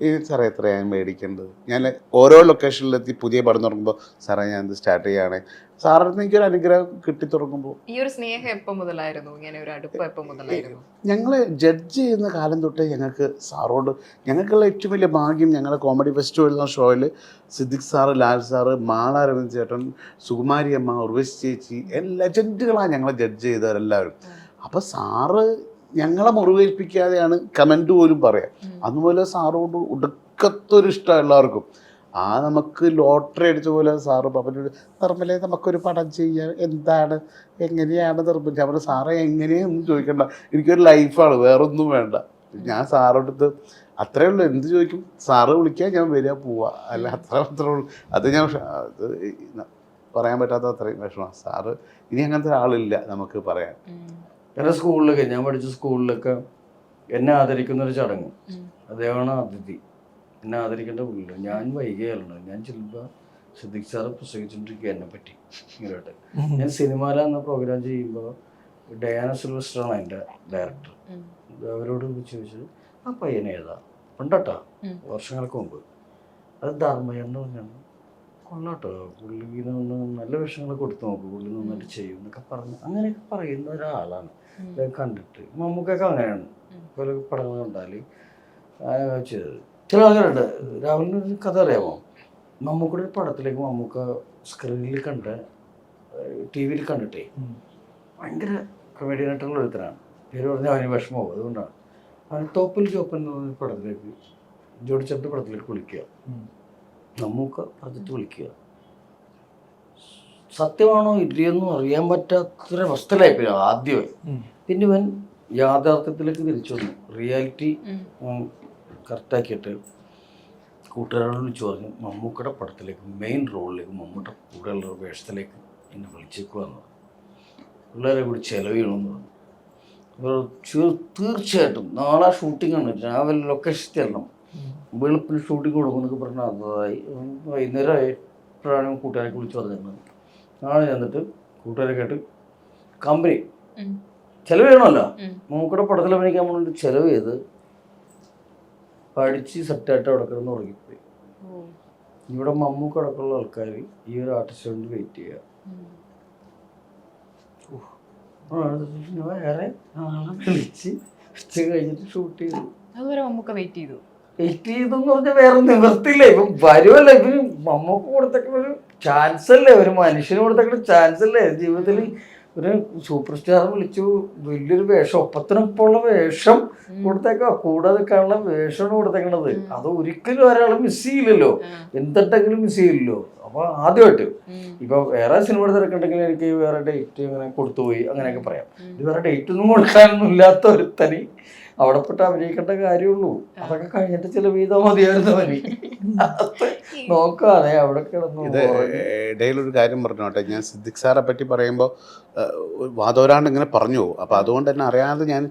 ഈ സാറേ എത്രയാണ് മേടിക്കേണ്ടത്? ഞാൻ ഓരോ ലൊക്കേഷനിലെത്തി പുതിയ പടം തുടങ്ങുമ്പോൾ സാറേ ഞാൻ ഇത് സ്റ്റാർട്ട് ചെയ്യുകയാണ് സാറിന് എനിക്കൊരു അനുഗ്രഹം കിട്ടി തുടങ്ങുമ്പോൾ ഈ ഒരു സ്നേഹം എപ്പോൾ മുതലായിരുന്നു? ഇങ്ങനെ ഒരു അടുപ്പം എപ്പോൾ മുതലായിരുന്നു? ഞങ്ങൾ ജഡ്ജ് ചെയ്യുന്ന കാലം തൊട്ടേ ഞങ്ങൾക്ക് സാറോട് ഞങ്ങൾക്കുള്ള ഏറ്റവും വലിയ ഭാഗ്യം ഞങ്ങളുടെ കോമഡി ഫെസ്റ്റിവൽ എന്ന ഷോയിൽ സിദ്ദിഖ് സാറ് ലാൽ സാറ് മാള രവീന്ദ്ര ചേട്ടൻ സുകുമാരി അമ്മ ഉർവശി ചേച്ചി എല്ലാ ലെജൻഡുകളാണ് ഞങ്ങളെ ജഡ്ജ് ചെയ്തവരെല്ലാവരും. അപ്പോൾ സാറ് ഞങ്ങളെ മുറിവേൽപ്പിക്കാതെയാണ് കമന്റ് പോലും പറയാം. അതുപോലെ സാറോട് ഒടുക്കത്തൊരു ഇഷ്ടം എല്ലാവർക്കും. ആ നമുക്ക് ലോട്ടറി അടിച്ച പോലെ സാറ് പറഞ്ഞോട് നിർമ്മലേ നമുക്കൊരു പടം ചെയ്യാം. എന്താണ്? എങ്ങനെയാണ് നിർമ്മല അപ്പോൾ സാറേ എങ്ങനെയൊന്നും ചോദിക്കണ്ട. എനിക്കൊരു ലൈഫാണ് വേറൊന്നും വേണ്ട. ഞാൻ സാറോടത്ത് അത്രേ ഉള്ളൂ എന്ത് ചോദിക്കും? സാറ് വിളിക്കാൻ ഞാൻ വരിക പോവാ. അല്ല അത്ര അത്ര ഉള്ളൂ. അത് ഞാൻ അത് പറയാൻ പറ്റാത്ത അത്രയും വിഷമമാണ് സാറ് ഇനി അങ്ങനത്തെ ഒരാളില്ല നമുക്ക് പറയാൻ. എന്റെ സ്കൂളിലൊക്കെ ഞാൻ പഠിച്ച സ്കൂളിലൊക്കെ എന്നെ ആദരിക്കുന്ന ഒരു ചടങ്ങ്. അദ്ദേഹമാണ് അതിഥി. എന്നെ ആദരിക്കേണ്ട പുള്ളില്ല ഞാൻ വൈകിയാലാണ് ഞാൻ ചെല്ലുമ്പോൾ സിദ്ദിഖ് സാറ് പ്രസംഗിച്ചുകൊണ്ടിരിക്കുക എന്നെ പറ്റി. ഇങ്ങോട്ട്. ഞാൻ സിനിമാല എന്ന പ്രോഗ്രാം ചെയ്യുമ്പോൾ ഡയാന സിൽവസ്റ്ററാണ് എന്റെ ഡയറക്ടർ അവരോട് ചോദിച്ചത് ആ പയ്യനേതാ ഏതാ? ഉണ്ടട്ടാ. വർഷങ്ങൾക്ക് മുമ്പ്. അത് ധർമ്മയെന്ന് പറഞ്ഞാണ്. കൊള്ളാട്ടോ. പുള്ളി നിന്ന് നല്ല വിഷയങ്ങൾ കൊടുത്തു നോക്കും. പുള്ളി നന്നായിട്ട് ചെയ്യും എന്നൊക്കെ പറഞ്ഞ് അങ്ങനെയൊക്കെ പറയുന്ന ഒരാളാണ്. കണ്ടിട്ട്. മമ്മൂക്കൊക്കെ അങ്ങനെയാണ്. പല പടങ്ങൾ കണ്ടാൽ ചെയ്തത്. ചില ആൾക്കാരുണ്ട്. രാഹുലിന് ഒരു കഥ അറിയാമോ? മമ്മൂക്കയുടെ ഒരു പടത്തിലേക്ക് മമ്മൂക്ക സ്ക്രീനിൽ കണ്ട ടി വിയിൽ കണ്ടിട്ടേ. ഭയങ്കര കൊമേഡിയനായിട്ടുള്ള ഒരുത്തനാണ്. പേര് പറഞ്ഞാൽ അവന് വിഷമവും. അതുകൊണ്ടാണ്. അവൻ തോപ്പിൽ ചോപ്പൻ എന്ന് പറഞ്ഞ പടത്തിലേക്ക് ജോഡിച്ചേട്ടന്റെ പടത്തിലേക്ക് വിളിക്കുക. നമുക്ക് പറഞ്ഞിട്ട് വിളിക്കുക. സത്യമാണോ ഇല്ലയെന്നും അറിയാൻ പറ്റാത്തൊരവസ്ഥയിലായി പിന്നെ ആദ്യമേ. പിന്നെ ഇവൻ യാഥാർത്ഥ്യത്തിലേക്ക് തിരിച്ചു വന്നു. റിയാലിറ്റി. കറക്റ്റാക്കിയിട്ട് കൂട്ടുകാരോട് വിളിച്ചു പറഞ്ഞു മമ്മൂക്കയുടെ പടത്തിലേക്ക് മെയിൻ റോളിലേക്ക് മമ്മൂട്ട കൂടെയുള്ള ഒരു വേഷത്തിലേക്ക് എന്നെ വിളിച്ചേക്കുവെന്ന് പിള്ളേരെ കൂടി ചെലവ് ചെയ്യണമെന്ന് പറഞ്ഞു. തീർച്ചയായിട്ടും നാളെ ഷൂട്ടിംഗ് ആണ്. രാവിലെ ലൊക്കേഷൻ ചെല്ലണം വെളുപ്പിന് ഷൂട്ടിങ് കൊടുക്കുന്നൊക്കെ പറഞ്ഞാൽ അതായി. വൈകുന്നേരം എപ്പോഴാണ് കൂട്ടുകാരെ വിളിച്ച് പറഞ്ഞിരുന്നത്. നാളെ ചെന്നിട്ട് കൂട്ടുകാരെ കേട്ട് കമ്പനി. ചെലവ് ചെയ്യണമല്ലോ? മൂക്കടെ പടത്തിൽ അഭിനയിക്കാൻ പോകുന്നുണ്ട് ചെലവ് ചെയ്ത് പഠിച്ച് സെറ്റായിട്ട് അവിടെ കിടന്ന് ഉറങ്ങിപ്പോയി. ഇവിടെ മമ്മൂക്ക അടക്കമുള്ള ആൾക്കാർ ഈ ഒരു ആർട്ടിസ്റ്റ് കൊണ്ട് വെയിറ്റ് ചെയ്യുക ഏറെ വേറെ ആളെ വിളിച്ച് ഉച്ച കഴിഞ്ഞിട്ട് ഷൂട്ട് ചെയ്തു. അതുവരെ മമ്മൂക്ക വെയിറ്റ് ചെയ്തു. വെയിറ്റ് ചെയ്തെന്ന് പറഞ്ഞാൽ വേറെ നിവർത്തില്ല ഇപ്പം വരുമല്ല ഇപ്പം നമുക്ക് കൊടുത്തേക്കുന്ന ഒരു ചാൻസ് അല്ലേ ഒരു മനുഷ്യന് കൊടുത്തേക്കുന്ന ചാൻസ് അല്ലേ ജീവിതത്തിൽ ഒരു സൂപ്പർ സ്റ്റാർ വിളിച്ചു. വലിയൊരു വേഷം ഒപ്പത്തിനൊപ്പമുള്ള വേഷം കൊടുത്തേക്ക. കൂടെ നിൽക്കാനുള്ള വേഷമാണ് കൊടുത്തേക്കണത്. അത് ഒരിക്കലും ഒരാൾ മിസ് ചെയ്യില്ലല്ലോ. എന്തുണ്ടെങ്കിലും മിസ് ചെയ്യില്ലല്ലോ. അപ്പൊ ആദ്യമായിട്ട്. ഇപ്പൊ വേറെ സിനിമ തിരക്കുണ്ടെങ്കിൽ എനിക്ക് വേറെ ഡേറ്റ് ഇങ്ങനെ കൊടുത്തുപോയി അങ്ങനെയൊക്കെ പറയാം. ഇത് വേറെ ഡേറ്റ് ഒന്നും കൊടുക്കാനൊന്നും ഇല്ലാത്ത ഒരുത്തനി. അവിടെ പെട്ട് അഭിനയിക്കേണ്ട കാര്യമുള്ളൂ. അതൊക്കെ കഴിഞ്ഞിട്ട് ചില വീതം മതിയായിരുന്നു അവന് നോക്കാതെ അവിടെ കിടന്നു ഇത് ഇടയിലൊരു കാര്യം പറഞ്ഞോട്ടെ ഞാൻ സിദ്ദിഖ് സാറെ പറ്റി പറയുമ്പോൾ വാതോരാണ്ട് ഇങ്ങനെ പറഞ്ഞു പോകും. അപ്പോൾ അതുകൊണ്ട് തന്നെ അറിയാതെ ഞാൻ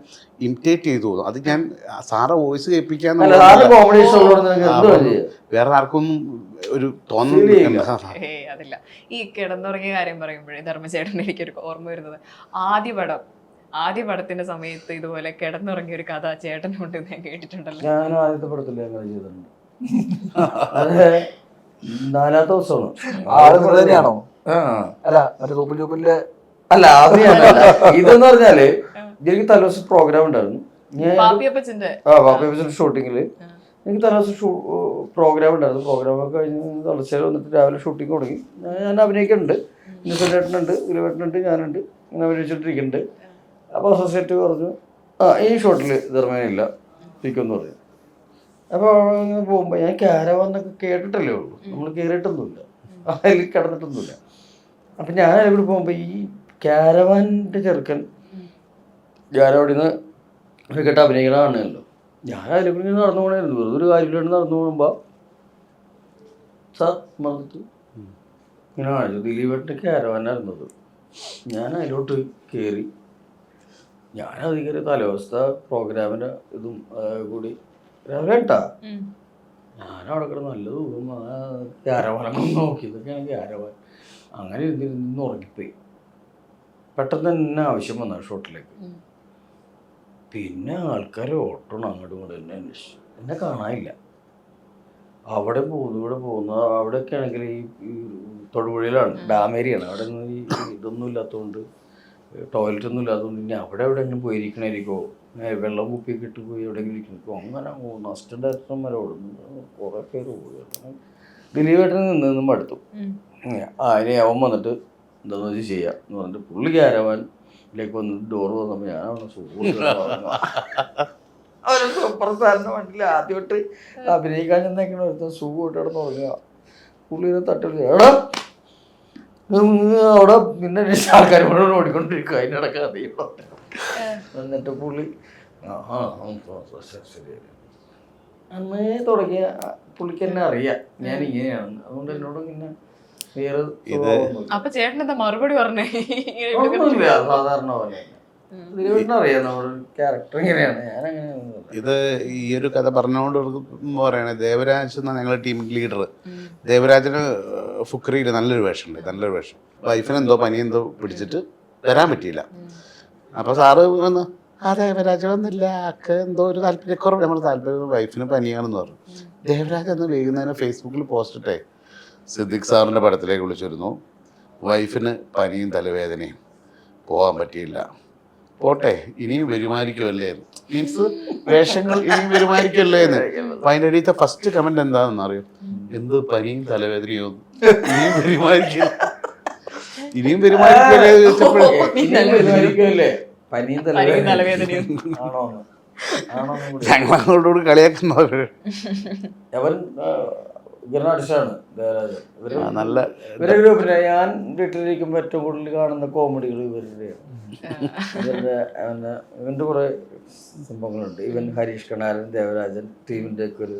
ഇമിറ്റേറ്റ് ചെയ്തു പോകും. അത് ഞാൻ സാറെ വോയിസ് കേൾപ്പിക്കാൻ വേറെ ആർക്കൊന്നും ഒരു തോന്നുന്നില്ല ഈ കിടന്നുറങ്ങിയ കാര്യം പറയുമ്പോഴേ ധർമ്മചേട്ടൻ എനിക്കൊരു ഓർമ്മ വരുന്നത്. ആദ്യ പടം ആദ്യ പടത്തിന്റെ സമയത്ത് ഇതുപോലെ കിടന്നുറങ്ങിയ ഒരു കഥ ചേട്ടനുണ്ട് ഞാൻ കേട്ടിട്ടുണ്ടല്ലോ. ഞാനും ആദ്യത്തെ പടത്തിൽ അങ്ങനെ ചെയ്തിട്ടുണ്ട്. അത് നാലാമത്തെ ദിവസമാണ്. ആൾ തന്നെയാണോ അല്ല മറ്റേ സൂപ്പർ ജോപ്പിന്റെ അല്ല അത് ഞാനല്ല ഇതെന്ന് പറഞ്ഞാൽ എനിക്ക് തലേദിവസം പ്രോഗ്രാം ഉണ്ടായിരുന്നു. ഞാൻ പാപ്പിയപ്പച്ചന്റെ ആ ഷൂട്ടിങ്ങിൽ എനിക്ക് തലേദിവസം ഷൂ പ്രോഗ്രാം ഉണ്ടായിരുന്നു. പ്രോഗ്രാം ഒക്കെ കഴിഞ്ഞ് തലശ്ശേരി വന്നിട്ട് രാവിലെ ഷൂട്ടിങ് തുടങ്ങി. ഞാൻ- അഭിനയിക്കുന്നുണ്ട്. ഇന്നസെന്റ് ഏട്ടനുണ്ട് ഉരുവേട്ടനുണ്ട് ഞാനുണ്ട്. ഇങ്ങനെ അഭിനയിച്ചിട്ടിരിക്കുന്നുണ്ട് അപ്പോൾ അസോസിയേറ്റ് പറഞ്ഞു ആ ഈ ഷോട്ടിൽ ധർമ്മേനില്ല പിക്കെന്ന് പറഞ്ഞു. അപ്പോൾ ഇങ്ങനെ പോകുമ്പോൾ ഞാൻ കാരവാന്നൊക്കെ കേട്ടിട്ടല്ലേ ഉള്ളൂ. നമ്മൾ കയറിയിട്ടൊന്നുമില്ല അതിൽ കിടന്നിട്ടൊന്നുമില്ല. അപ്പം ഞാൻ അതിലൂടെ പോകുമ്പോൾ ഈ ക്യാരവാന്റെ ചെറുക്കൻ ഞാൻ അവിടെ നിന്ന് ക്രിക്കറ്റ് അഭിനയിക്കണമാണല്ലോ അഭിനയിക്കണ ഞാൻ അതിലൂടെ ഇങ്ങനെ നടന്നു പോകണമായിരുന്നു വെറുതെ ഒരു കാര്യമില്ലാണ്ട് നടന്നു പോകുമ്പോൾ സാർ മറന്നിട്ട്. ഇങ്ങനെ കാണിച്ചു ദിലീപേട്ടന്റെ ക്യാരവാനായിരുന്നു അത് ഞാൻ അതിലോട്ട് കയറി ഞാൻ അധികം തലവസ്ഥ പ്രോഗ്രാമിന്റെ ഇതും കൂടി കേട്ടാ. ഞാൻ അവിടെ കിടന്ന് നല്ല ദൂരം ക്യാരവാനൊക്കെ നോക്കി. ഇതൊക്കെയാണ് ക്യാരവാൻ അങ്ങനെ ഇരുന്നിരുന്ന് ഉറങ്ങിപ്പോയി. പെട്ടെന്ന് തന്നെ ആവശ്യം വന്ന ഷോട്ടിലേക്ക്. പിന്നെ ആൾക്കാർ ഓട്ടണം അങ്ങോട്ടും ഇങ്ങോട്ടും. എന്നെ അന്വേഷിച്ചു എന്നെ കാണാനില്ല. അവിടെ പോകുന്നു ഇവിടെ പോകുന്നു. അവിടെയൊക്കെ ആണെങ്കിൽ ഈ തൊടുപുഴയിലാണ് ഡാമേരിയാണ്. അവിടെ ഒന്നും ഈ ഇതൊന്നും ഇല്ലാത്തതുകൊണ്ട് ടോയ്ലറ്റ് ഒന്നും ഇല്ലാത്തതുകൊണ്ട് ഇനി അവിടെ എവിടെയെങ്കിലും പോയിരിക്കണായിരിക്കോ? ഏ, വെള്ളം കുപ്പിയൊക്കെ ഇട്ട് പോയി എവിടെയെങ്കിലും ഇരിക്കണോ അങ്ങനെ നഷ്ടം ഓടുന്നു കുറേ പേര് പോയി. ദിലീപ് ദിലീപേട്ടൻ നിന്ന് നിന്നും മടുത്തു. അതിനെ അവൻ വന്നിട്ട് എന്താന്ന് വെച്ചാൽ ചെയ്യാം എന്ന് പറഞ്ഞിട്ട് പുള്ളി കാരവാനിലേക്ക് വന്ന് ഡോർ വന്നപ്പോൾ ഞാൻ അവനെ അവന് സൂപ്പർസ്റ്റാറിന്റെ വണ്ടിയിൽ ആദ്യമായിട്ട് അഭിനയിക്കാൻ ചെന്നേക്കണ ഒരുത്തൻ സുഖമായിട്ട് അവിടെ തുടങ്ങുക പുള്ളിനെ തട്ടി എടാ അവിടെ പിന്നെ ആൾക്കാർ മുഴുവൻ ഓടിക്കൊണ്ടിരിക്കുക അതിനിടക്ക് അറിയുള്ളൂ എന്നിട്ട് പുള്ളി ആ ശരി ശരി. അന്നേ തുടങ്ങിയ പുള്ളിക്ക് എന്നെ അറിയാം. ഞാൻ ഇങ്ങനെയാണ്. അതുകൊണ്ട് എന്നോട് ഇങ്ങനെ വേറെ സ്വഭാവമൊന്നുമില്ല. അപ്പൊ ചേട്ടൻ എന്താ മറുപടി പറഞ്ഞേ? സാധാരണ പോലെ. ദിലീപേട്ടന് ക്യാരക്ടർ ഇങ്ങനെയാണ്. ഞാൻ അങ്ങനെ ഇത് ഈ ഒരു കഥ പറഞ്ഞുകൊണ്ട് പറയണേ ദേവരാജ് എന്ന ഞങ്ങളുടെ ടീം ലീഡർ ദേവരാജിന് ഫുക്രിയിൽ നല്ലൊരു വേഷമുണ്ട് നല്ലൊരു വേഷം. വൈഫിന് എന്തോ പനി എന്തോ പിടിച്ചിട്ട് വരാൻ പറ്റിയില്ല. അപ്പോൾ സാറ് വന്ന് ആ ദേവരാജൻ വന്നില്ല അക്ക എന്തോ ഒരു താല്പര്യക്കുറവ്. നമ്മൾ താല്പര്യം വൈഫിന് പനിയാണെന്ന് പറഞ്ഞു. ദേവരാജ് അന്ന് വൈകുന്നേരം ഫേസ്ബുക്കിൽ പോസ്റ്റ് ഇട്ടേ സിദ്ദിഖ് സാറിന്റെ പടത്തിലേക്ക് വിളിച്ചിരുന്നു. വൈഫിന് പനിയും തലവേദനയും പോകാൻ പറ്റിയില്ല. പോട്ടെ ഇനിയും വരുമാനിക്കുമല്ലേ മീൻസ് വേഷങ്ങൾ ഇനിയും വരുമാനിക്കുമല്ലേ എന്ന്. അപ്പൊ അതിന്റെ അടിയത്തെ ഫസ്റ്റ് കമന്റ് എന്താണെന്ന് അറിയോ? എന്ത് പനിയും തലവേദനയോ ഇനിയും വരുമാനിക്കില്ല ഇനിയും വരുമാനിക്കല്ലേ ചോദിച്ചപ്പോഴേ. പനിയും തലവേദനയും. ഞങ്ങൾ അങ്ങോട്ടോട് കളിയാക്കുന്നവര്. നല്ല ഇവരെ ഗ്രൂപ്പിലെ ഞാൻ വീട്ടിലിരിക്കുമ്പോൾ ഏറ്റവും കൂടുതൽ കാണുന്ന കോമഡികൾ ഇവരുടെയാണ് ഇവരുടെ ഇവന്റെ കുറേ സംഭവങ്ങളുണ്ട്. ഇവൻ ഹരീഷ് കണാരൻ ദേവരാജൻ ടീമിന്റെ ഒക്കെ ഒരു.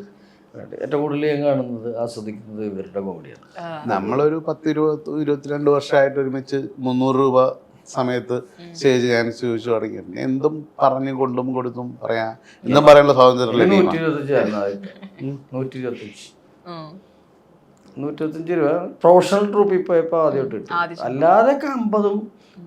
ഏറ്റവും കൂടുതൽ ഞാൻ കാണുന്നത് ആസ്വദിക്കുന്നത് ഇവരുടെ കോമഡിയാണ്. നമ്മളൊരു പത്ത് ഇരുപത് ഇരുപത്തിരണ്ട് വർഷമായിട്ട് ഒരുമിച്ച് മുന്നൂറ് രൂപ സമയത്ത് സ്റ്റേജ് ഞാൻ ചോദിച്ചു തുടങ്ങി എന്തും പറഞ്ഞു കൊണ്ടും കൊടുത്തും പറയാ. എന്തും പറയാനുള്ള സ്വാതന്ത്ര്യമുള്ള നൂറ്റി ടീമാണ് ഇരുപത്തഞ്ച് ആയിരുന്നു ആദ്യത്തെ നൂറ്റി ഇരുപത്തഞ്ച് ഉം. നൂറ്റി ഇരുപത്തഞ്ച് രൂപ പ്രൊഫഷണൽ ട്രൂപ്പിൽ പോയപ്പോൾ ആദ്യമായിട്ട് കിട്ടി അല്ലാതെ അല്ലാതൊക്കെ അമ്പതും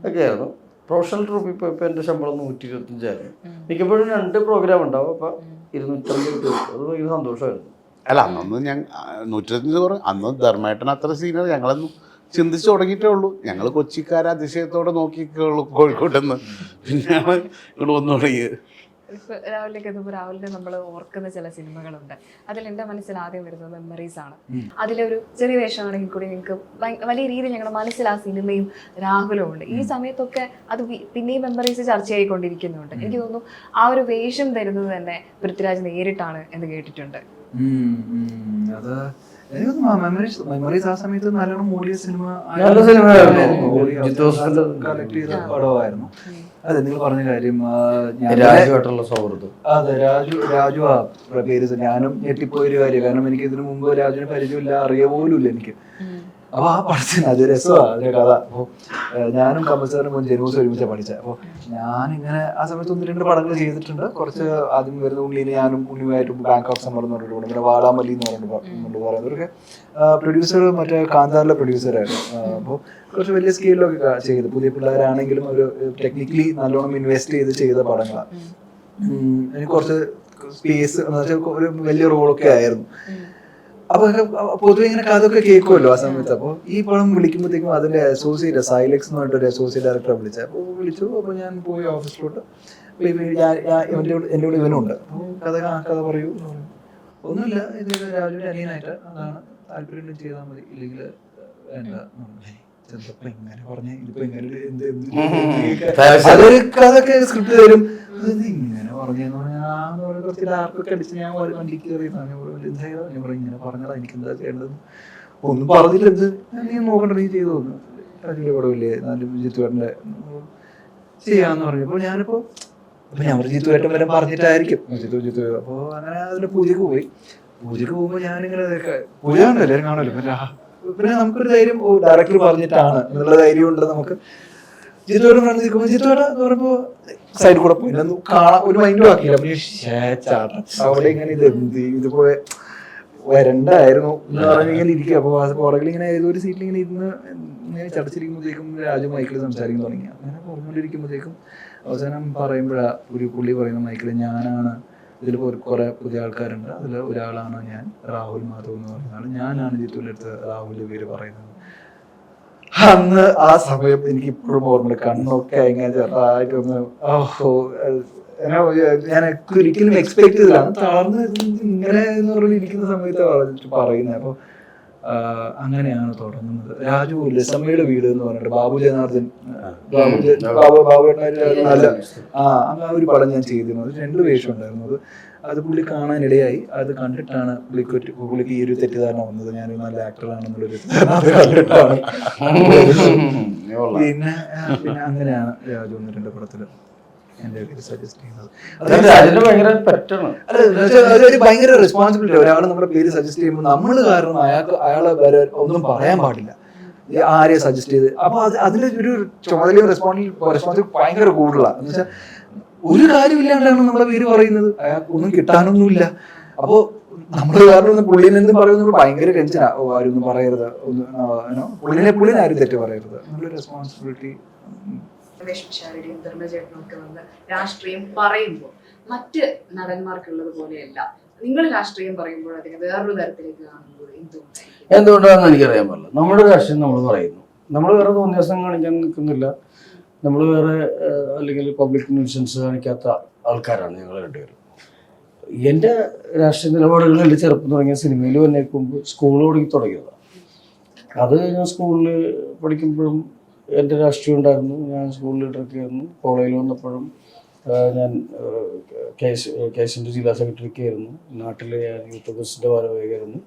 ഒക്കെ ആയിരുന്നു പ്രൊഫഷണൽ ട്രൂപ്പിൽ പോയപ്പോൾ എന്റെ ശമ്പളം നൂറ്റി ഇരുപത്തഞ്ചായിരുന്നു മിക്കപ്പോഴും രണ്ട് പ്രോഗ്രാം ഉണ്ടാവും. അപ്പോൾ ഇരുന്നൂറ്റമ്പത് കിട്ടും. അത് ഭയങ്കര സന്തോഷമായിരുന്നു. അല്ല അന്നൊന്നും ഞാൻ നൂറ്റിരുപത്തഞ്ച് കുറവ് അന്ന് ധർമ്മേട്ടൻ അത്ര സീനിയർ ഞങ്ങളൊന്നും ചിന്തിച്ചു തുടങ്ങിയിട്ടേ ഉള്ളൂ. ഞങ്ങൾ കൊച്ചിക്കാരെ അതിശയത്തോടെ നോക്കിക്കുള്ളൂ കോഴിക്കോട്ടെന്ന്. പിന്നെയാണ് ഇവിടെ വന്നു തുടങ്ങിയത്. ഇപ്പൊ ഒക്കെ എത്തുമ്പോൾ രാവിലെ നമ്മൾ ഓർക്കുന്ന ചില സിനിമകളുണ്ട്. അതിൽ എന്റെ മനസ്സിൽ ആദ്യം വരുന്നത് മെമ്മറീസ് ആണ്. അതിലൊരു ചെറിയ വേഷമാണെങ്കിൽ കൂടി നിങ്ങൾക്ക് വലിയ രീതിയിൽ ഞങ്ങളുടെ മനസ്സിൽ ആ സിനിമയും രാഹുലും ഉണ്ട് ഈ സമയത്തൊക്കെ അത് പിന്നെയും മെമ്മറീസ് ചർച്ച ചെയ്തുകൊണ്ടിരിക്കുന്നുണ്ട് എനിക്ക് തോന്നുന്നു ആ ഒരു വേഷം തരുന്നത് തന്നെ പൃഥ്വിരാജ് നേരിട്ടാണ് എന്ന് കേട്ടിട്ടുണ്ട്. അത് മെമ്മറീസ് മെമ്മറീസ് ആ സമയത്ത് നല്ലോണം മൂടിയ സിനിമ നല്ല സിനിമയായിരുന്നു. കളക്ട് ചെയ്ത പടമായിരുന്നു. അതെ നിങ്ങൾ പറഞ്ഞ കാര്യം ഞാൻ രാജുവായിട്ടുള്ള സൗഹൃദം. അതെ രാജു രാജു ആ പേര് ഞാനും ഞെട്ടിപ്പോയൊരു കാര്യം കാരണം എനിക്ക് ഇതിനു മുമ്പ് രാജുവിനെ പരിചയമില്ല അറിയ പോലും ഇല്ല എനിക്ക് അപ്പൊ ആ പഠിച്ചത് അത് രസമാണ്. കഥ. അപ്പൊ ഏഹ്, ഞാനും കമ്പൽസറിനും മുൻ ജനൂസ് ഒരുമിച്ചാണ് പഠിച്ചത് അപ്പൊ ഞാനിങ്ങനെ ആ സമയത്ത് ഒന്ന് രണ്ട് പടങ്ങൾ ചെയ്തിട്ടുണ്ട്. കുറച്ച് ആദ്യം വരുന്ന ഉള്ളിൽ ഞാനും ഉണ്ണിയുമായിട്ട് ബാങ്ക് ഓഫ് സമ്മർ എന്ന് പറഞ്ഞിട്ട് പിന്നെ വാടാമല്ലി എന്ന് പറഞ്ഞിട്ട് പറയുന്നവരൊക്കെ പ്രൊഡ്യൂസർ മറ്റേ കാന്താറിലെ പ്രൊഡ്യൂസറായിരുന്നു അപ്പോൾ കുറച്ച് വലിയ സ്കെയിലൊക്കെ ചെയ്ത്. പുതിയ പിള്ളേരാണെങ്കിലും ഒരു ടെക്നിക്കലി നല്ലോണം ഇൻവെസ്റ്റ് ചെയ്ത് ചെയ്ത പടങ്ങളാണ് എനിക്ക് കുറച്ച് സ്പേസ് എന്ന് വെച്ചാൽ ഒരു വലിയ റോളൊക്കെ ആയിരുന്നു. അപ്പൊ ഒക്കെ പൊതുവെ ഇങ്ങനെ കഥയൊക്കെ കേൾക്കുമല്ലോ ആ സമയത്ത്. അപ്പോൾ ഈ പടം വിളിക്കുമ്പോഴത്തേക്കും അതിന്റെ അസോസിയേറ്റ് സൈലക്സ് എന്ന് പറഞ്ഞിട്ട് ഒരു അസോസിയേറ്റ് ഡയറക്ടറെ വിളിച്ചത് അപ്പോൾ വിളിച്ചു അപ്പോൾ ഞാൻ പോയി ഓഫീസിലോട്ട് ഞാൻ കൂടെ- എന്റെ കൂടെ ഇവനുണ്ട്. കഥ ആ കഥ പറയൂ. ഒന്നുമില്ല ഇത് രാജുവിന്റെ അനിയനായിട്ട് അതാണ് താല്പര്യം ചെയ്താൽ മതി. ഇല്ലെങ്കിൽ വേണ്ട. ചെന്നപ്പോ ഇങ്ങനെ പറഞ്ഞേ ഇതിപ്പോ ഇങ്ങനെ ഒരു എന്ത് എന്ത് അതൊരു കഥയൊക്കെ സ്ക്രിപ്റ്റ് തരും. ഇത് ഇങ്ങനെ പറഞ്ഞെന്ന് പറഞ്ഞാൽ ആ എന്ന് പറഞ്ഞ് കുറച്ച് ഡാർക്കൊക്കെ അടിച്ച് ഞാൻ ഒരു വണ്ടി കയറി ഞാൻ പറഞ്ഞു, എന്തായാലും ഞാൻ പറഞ്ഞു ഇങ്ങനെ പറഞ്ഞതാ എനിക്ക് എന്താ ചെയ്യേണ്ടത് ഒന്നും പറഞ്ഞില്ല എന്ത് ഞാൻ നീ നോക്കണ്ട നീ ചെയ്തു തോന്നുന്നു പടമില്ലേ നല്ല ജിത്തുവേട്ടന്റെ ചെയ്യാന്ന് പറഞ്ഞപ്പോ ഞാനിപ്പോ അപ്പൊ ഞാൻ ജിത്തുവേട്ടൻ വരെ പറഞ്ഞിട്ടായിരിക്കും. ജിത്തു ജിത്തു അപ്പൊ അങ്ങനെ അതിന്റെ പൂജക്ക് പോയി. പൂജക്ക് പോകുമ്പോ ഞാനിങ്ങനെ പൂജ കാണല്ലോ എല്ലാവരും കാണുമല്ലോ? പിന്നെ നമുക്കൊരു ധൈര്യം ഓ ഡയറക്ടർ പറഞ്ഞിട്ടാണ് എന്നുള്ള ധൈര്യം ഉണ്ട് നമുക്ക് ജിത്തോടെ ഫ്രണ്ട് നിൽക്കുമ്പോൾ ജിത്തോടെ എന്ന് പറയുമ്പോൾ സൈഡിൽ കൂടെ പോയി. കാണാൻ ഒരു മൈൻഡും ആക്കിയില്ല. അപ്പൊ അവിടെ ഇങ്ങനെ ഇത് എന്ത് ഇതിപ്പോ വരണ്ടായിരുന്നു എന്ന് പറഞ്ഞിങ്ങനെ ഇരിക്കുക. അപ്പോൾ പുറകിൽ ഇങ്ങനെ ഏതോ ഒരു സീറ്റിൽ ഇങ്ങനെ ഇരുന്ന് ഇങ്ങനെ ചടച്ചിരിക്കുമ്പോഴത്തേക്കും രാജു മൈക്കിൾ സംസാരിക്കാൻ തുടങ്ങി. അങ്ങനെ പറഞ്ഞുകൊണ്ടിരിക്കുമ്പോഴത്തേക്കും അവസാനം പറയുമ്പോഴാ ഒരു പുള്ളി പറയുന്ന മൈക്കിൽ ഞാനാണ് ഇതിൽ കുറെ പുതിയ ആൾക്കാരുണ്ട്. അതിൽ ഒരാളാണ് ഞാൻ രാഹുൽ മാധവ് എന്ന് പറയുന്ന ആൾ ഞാനാണ് ജിത്തുവിന്റെ രാഹുലിന്റെ പേര് പറയുന്നത്. അന്ന് ആ സമയം എനിക്ക് ഇപ്പോഴും ഓർമ്മയുണ്ട്. കണ്ണൊക്കെ ഇങ്ങനെ ചെറുതായിട്ടൊന്ന് ഓഹോ ഞാൻ ഒരിക്കലും എക്സ്പെക്ട് ചെയ്തില്ല. അന്ന് തളർന്ന് ഇങ്ങനെ എന്ന് പറഞ്ഞ് ഇരിക്കുന്ന സമയത്ത് പറഞ്ഞിട്ട് പറയുന്നത്. അപ്പോൾ അങ്ങനെയാണ് തുടങ്ങുന്നത്. രാജു ലസമ്മയുടെ വീട് എന്ന് പറഞ്ഞിട്ട് ബാബു ജനാർദ്ദൻ നല്ല ആ അങ്ങനെ ആ ഒരു പടം ഞാൻ ചെയ്തിരുന്നു അത് രണ്ട് വേഷം ഉണ്ടായിരുന്നു അത് അത് പുള്ളി കാണാനിടയായി. അത് കണ്ടിട്ടാണ് പുള്ളിക്ക് ഒരു- പുള്ളിക്ക് ഈ ഒരു തെറ്റിദ്ധാരണ വന്നത്. ഞാനൊരു നല്ല ആക്ടറാണെന്നുള്ളൊരു കണ്ടിട്ടാണ്. പിന്നെ പിന്നെ അങ്ങനെയാണ് രാജു ഒന്ന് രണ്ട് പടത്തിൽ ഭയങ്കര റെസ്പോൺസിബിലിറ്റി ഒരാൾ നമ്മുടെ പേര് സജസ്റ്റ് ചെയ്യുമ്പോൾ നമ്മൾ കാരണം അയാൾക്ക് അയാളെ വരെ ഒന്നും പറയാൻ പാടില്ല. ആരെ സജസ്റ്റ് ചെയ്ത് അപ്പൊ അത് അതിൽ ഒരു ചുമതലയും റെസ്പോണ്ടിൽ റെസ്പോൺസിബിൾ ഭയങ്കര കൂടുതലാണ് എന്ന് വെച്ചാൽ ഒരു കാര്യമില്ലാണ്ടാണ് നമ്മളെ പേര് പറയുന്നത്. ഒന്നും കിട്ടാനൊന്നുമില്ല. അപ്പോ നമ്മൾ കാരണം ഒന്ന് പുള്ളിനെ എന്ത് പറയുന്നത് ഭയങ്കര ടെൻഷനാണ് ഓ ആരും ഒന്നും പറയരുത് ഒന്ന് പുള്ളിനെ പുള്ളിനെ ആരും തെറ്റ് പറയരുത്. നല്ല റെസ്പോൺസിബിലിറ്റി രാഷ്ട്രീയം പറയുമ്പോൾ മറ്റ് നടന്മാർക്കുള്ളത് പോലെയല്ല. നിങ്ങൾ രാഷ്ട്രീയം പറയുമ്പോൾ അതിനെ വേറൊരു തരത്തിലേക്ക് കാണുമ്പോൾ എന്തുകൊണ്ടായിരിക്കും എന്തുകൊണ്ടാണെന്ന് എനിക്കറിയാൻ പാടില്ല. നമ്മുടെ രാഷ്ട്രീയം നമ്മൾ പറയുന്നു. നമ്മൾ വേറെ തോന്നിയാസം കാണിക്കാൻ നിൽക്കുന്നില്ല. നമ്മൾ വേറെ അല്ലെങ്കിൽ പബ്ലിക് ന്യൂസൻസ് കാണിക്കാത്ത ആൾക്കാരാണ് ഞങ്ങൾ രണ്ടുപേരും. എന്റെ രാഷ്ട്രീയ നിലപാടുകൾ എന്റെ ചെറുപ്പം തുടങ്ങിയ സിനിമയിൽ വന്നേക്കുമ്പോൾ സ്കൂൾ തുടങ്ങി തുടങ്ങിയതാണ് അത് ഞാൻ സ്കൂളിൽ പഠിക്കുമ്പോഴും എന്റെ രാഷ്ട്രീയം ഉണ്ടായിരുന്നു. ഞാൻ സ്കൂൾ ലീഡറൊക്കെ ആയിരുന്നു. കോളേജിൽ വന്നപ്പോഴും ഞാൻ കേസ് കേസിന്റെ ജില്ലാ സെക്രട്ടറിയൊക്കെ ആയിരുന്നു. നാട്ടിൽ ഞാൻ യൂത്ത് കോൺഗ്രസിന്റെ ഭാരവാഹിയായിരുന്നു.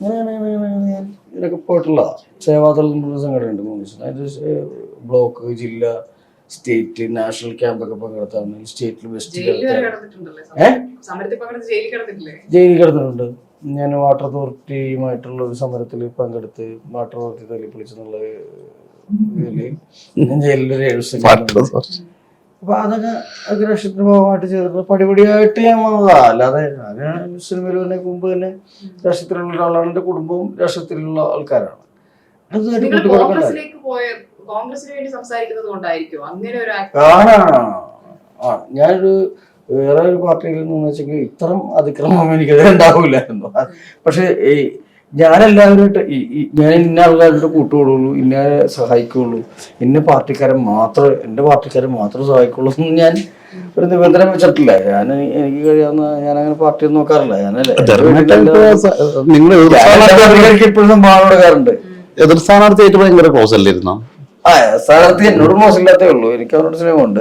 ഞാൻ ഇതിലൊക്കെ പോയിട്ടുള്ളതാണ് സേവാദൾ സംഘടനയുണ്ട് കോൺഗ്രസ് അതിന്റെ ബ്ലോക്ക് ജില്ല സ്റ്റേറ്റ് നാഷണൽ ക്യാമ്പൊക്കെ പങ്കെടുത്താണ് സ്റ്റേറ്റിൽ വെസ്റ്റ് ജയിലിൽ കിടന്നിട്ടുണ്ട്. ഞാൻ വാട്ടർ അതോറിറ്റിയുമായിട്ടുള്ള ഒരു സമരത്തിൽ പങ്കെടുത്ത് വാട്ടർ അതോറിറ്റി തല്ലിപ്പൊളിച്ചെന്നുള്ള ഇതിൽ ഞാൻ ജയിലിൽ ഒരു ഏഴ് ദിവസം അപ്പൊ അതൊക്കെ രാഷ്ട്രീയത്തിന്റെ ഭാഗമായിട്ട് ചെയ്തിട്ട് പടിപടിയായിട്ട് ഞാൻ വന്നതാ. അല്ലാതെ ഞാൻ സിനിമയിൽ വന്നെ മുമ്പ് തന്നെ രാഷ്ട്രീയത്തിലുള്ള ഒരാളാണ്. എന്റെ കുടുംബവും രാഷ്ട്രീയത്തിലുള്ള ആൾക്കാരാണ്. ഞാനൊരു വേറെ ഒരു പാർട്ടിയിൽ നിന്ന് വെച്ചെങ്കിൽ ഇത്തരം അതിക്രമം എനിക്കത് ഉണ്ടാവില്ലായിരുന്നു. പക്ഷെ ഈ ഞാനെല്ലാവരുമായിട്ട് ഞാൻ ഇന്ന ആൾക്കാരുടെ കൂട്ടുകൂടുള്ളൂ ഇന്നെ സഹായിക്കുള്ളൂ. ഇന്ന പാർട്ടിക്കാരൻ മാത്രം എന്റെ പാർട്ടിക്കാരൻ മാത്രം സഹായിക്കുള്ളൂ എന്ന് ഞാൻ ഒരു നിബന്ധന വെച്ചിട്ടില്ല. ഞാൻ എനിക്ക് കഴിയാവുന്ന ഞാൻ അങ്ങനെ പാർട്ടി ഒന്നും നോക്കാറില്ല ഞാനല്ലേ ഇപ്പോഴും സംഭാവന കൊടുക്കാറുണ്ട് എതിർ സ്ഥാനാർത്ഥിയായിട്ട് ഭയങ്കര ക്ലോസ് അല്ലായിരുന്നോ ആ സ്ഥാനാർത്ഥി എന്നോട് മോശമില്ലാത്തേ ഉള്ളൂ. എനിക്ക് അവരോട് സ്നേഹമുണ്ട്.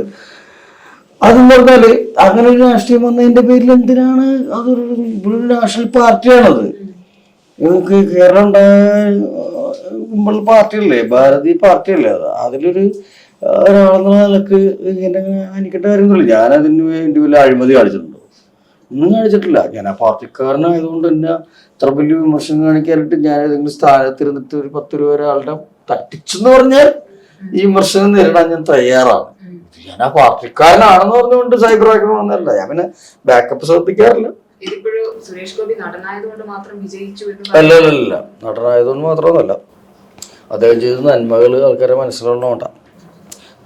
അതെന്ന് പറഞ്ഞാൽ അങ്ങനെ ഒരു രാഷ്ട്രീയം വന്നതിന്റെ പേരിൽ എന്തിനാണ് അതൊരു നാഷണൽ പാർട്ടിയാണത് നിങ്ങൾക്ക് കേരളം ഉണ്ടായ പാർട്ടിയല്ലേ ഭാരതി പാർട്ടിയല്ലേ അത്? അതിലൊരു ഒരാളെന്നുള്ള നിലയ്ക്ക് ഇങ്ങനെ എനിക്കിട്ട കാര്യങ്ങളില്ല ഞാൻ അതിന് വേണ്ടി വലിയ അഴിമതി കാണിച്ചിട്ടുണ്ടോ? ഒന്നും കാണിച്ചിട്ടില്ല. ഞാൻ ആ പാർട്ടിക്കാരനായതുകൊണ്ട് തന്നെ ഇത്ര വലിയ വിമർശനം കാണിക്കാനായിട്ട് ഞാൻ ഏതെങ്കിലും സ്ഥാനത്തിരുന്നിട്ട് ഒരു പത്ത് രൂപ ഒരാളുടെ തട്ടിച്ചെന്ന് പറഞ്ഞാൽ ഈ വിമർശനം നേരിടാൻ ഞാൻ തയ്യാറാണ്. ഞാൻ ആ പാർട്ടിക്കാരനാണെന്ന് പറഞ്ഞുകൊണ്ട് സൈബർ ആക്രമണം ഒന്നല്ല ഞാൻ പിന്നെ ബാക്കപ്പ് ശ്രദ്ധിക്കാറില്ല. ഇതിപ്പോഴും സുരേഷ് ഗോപി നടനായതുകൊണ്ട് മാത്രം വിജയിച്ചു എന്ന് അല്ല അല്ല അല്ല. നടനായതുകൊണ്ട് മാത്രമൊന്നുമല്ല. അദ്ദേഹം ചെയ്ത നന്മകൾ ആൾക്കാരെ മനസ്സിലുള്ളതുകൊണ്ടാണ്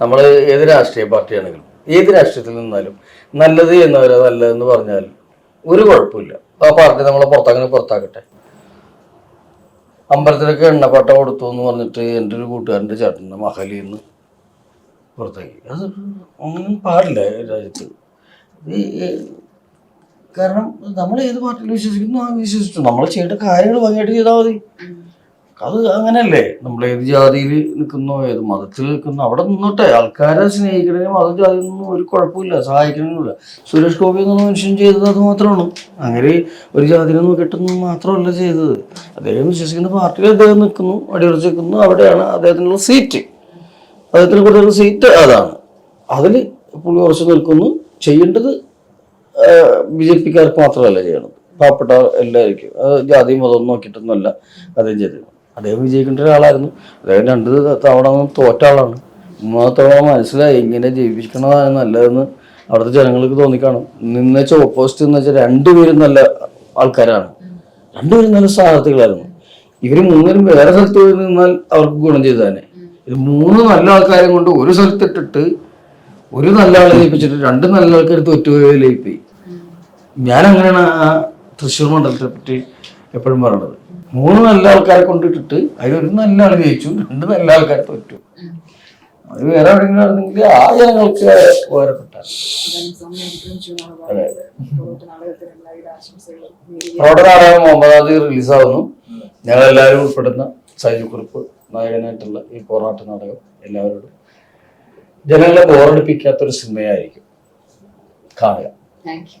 നമ്മൾ ഏത് രാഷ്ട്രീയ പാർട്ടിയാണെങ്കിലും ഏത് രാഷ്ട്രീയത്തിൽ നിന്നാലും നല്ലത് എന്നവരെ നല്ലതെന്ന് പറഞ്ഞാൽ ഒരു കുഴപ്പമില്ല. ആ പാർട്ടി നമ്മളെ പുറത്തങ്ങനെ പുറത്താക്കട്ടെ. അമ്പലത്തിലൊക്കെ എണ്ണപ്പാട്ട കൊടുത്തു എന്ന് പറഞ്ഞിട്ട് എന്റെ ഒരു കൂട്ടുകാരന്റെ ചേട്ടന്റെ മഹലിൽ നിന്ന് പുറത്താക്കി. അത് ഒന്നും പാടില്ല രാജ്യത്ത്. കാരണം നമ്മൾ ഏത് പാർട്ടിയിൽ വിശ്വസിക്കുന്നു ആ വിശ്വസിച്ചു. നമ്മൾ ചെയ്ത കാര്യങ്ങൾ ഭംഗിയായിട്ട് ചെയ്താൽ മതി. അത് അങ്ങനെയല്ലേ? നമ്മൾ ഏത് ജാതിയിൽ നിൽക്കുന്നു ഏത് മതത്തിൽ നിൽക്കുന്നു അവിടെ നിന്നോട്ടെ. ആൾക്കാരെ സ്നേഹിക്കണമെങ്കിൽ മതം ജാതി ഒന്നും ഒരു കുഴപ്പമില്ല സഹായിക്കണമെന്നില്ല സുരേഷ് ഗോപി എന്ന മനുഷ്യൻ ചെയ്തത് അത് മാത്രമാണ്. അങ്ങനെ ഒരു ജാതിനെ നോക്കിയിട്ടൊന്നും മാത്രമല്ല ചെയ്തത്. അദ്ദേഹം വിശ്വസിക്കുന്ന പാർട്ടിയിൽ അദ്ദേഹം നിൽക്കുന്നു അടിയുറച്ച് നിൽക്കുന്നു. അവിടെയാണ് അദ്ദേഹത്തിനുള്ള സീറ്റ്. അദ്ദേഹത്തിന് കൊടുത്തുള്ള സീറ്റ് അതാണ്. അതിൽ പുള്ളി ഉറച്ചു നിൽക്കുന്നു. ചെയ്യേണ്ടത് ബി ജെ പിക്കാർക്ക് മാത്രമല്ല ചെയ്യണം പാവപ്പെട്ട എല്ലാവർക്കും അത് ജാതി മതം നോക്കിയിട്ടൊന്നുമല്ല അദ്ദേഹം ചെയ്തിരുന്നു അദ്ദേഹം വിജയിക്കേണ്ട ഒരാളായിരുന്നു. അദ്ദേഹം രണ്ട് തവണ തോറ്റ ആളാണ്. മൂന്നാമത്തെ തവണ മനസ്സിലായി ഇങ്ങനെ ജീവിക്കണതാണ് നല്ലതെന്ന് അവിടുത്തെ ജനങ്ങൾക്ക് തോന്നിക്കാണും. നിന്ന് വെച്ചാൽ ഓപ്പോസിറ്റ് എന്ന് വെച്ചാൽ രണ്ടുപേരും നല്ല ആൾക്കാരാണ്. രണ്ടുപേരും നല്ല സ്ഥാനാർത്ഥികളായിരുന്നു. ഇവർ മൂന്നുപേരും വേറെ സ്ഥലത്ത് നിന്നാൽ അവർക്ക് ഗുണം ചെയ്തു തന്നെ. ഇത് മൂന്ന് നല്ല ആൾക്കാരെ കൊണ്ട് ഒരു സ്ഥലത്തിട്ടിട്ട് ഒരു നല്ല ആളെ ലയിപ്പിച്ചിട്ട് രണ്ട് നല്ല ആൾക്കാർ തോറ്റുപോയി ലയിപ്പോയി ഞാൻ അങ്ങനെയാണ് ആ തൃശ്ശൂർ മണ്ഡലത്തെ പറ്റി എപ്പോഴും പറയണത് മൂന്ന് നല്ല ആൾക്കാരെ കൊണ്ടിട്ടിട്ട് അതിലൊരു നല്ല ആൾ ജയിച്ചു രണ്ട് നല്ല ആൾക്കാരെ തോറ്റു. അത് വേറെ എവിടെയെങ്കിലും ആണെങ്കിൽ ആ ജനങ്ങൾക്ക് ഉപകാരപ്പെട്ട അതെ. പ്രൗഢ നാടകം ഒമ്പതാം തീയതി റിലീസാവുന്നു. ഞങ്ങളെല്ലാവരും ഉൾപ്പെടുന്ന സൈജുക്കുറിപ്പ് നായകനായിട്ടുള്ള ഈ പോറാട്ട് നാടകം എല്ലാവരോടും. ജനങ്ങളെ ബോറടിപ്പിക്കാത്തൊരു സിനിമയായിരിക്കും. കാണുക. Thank U.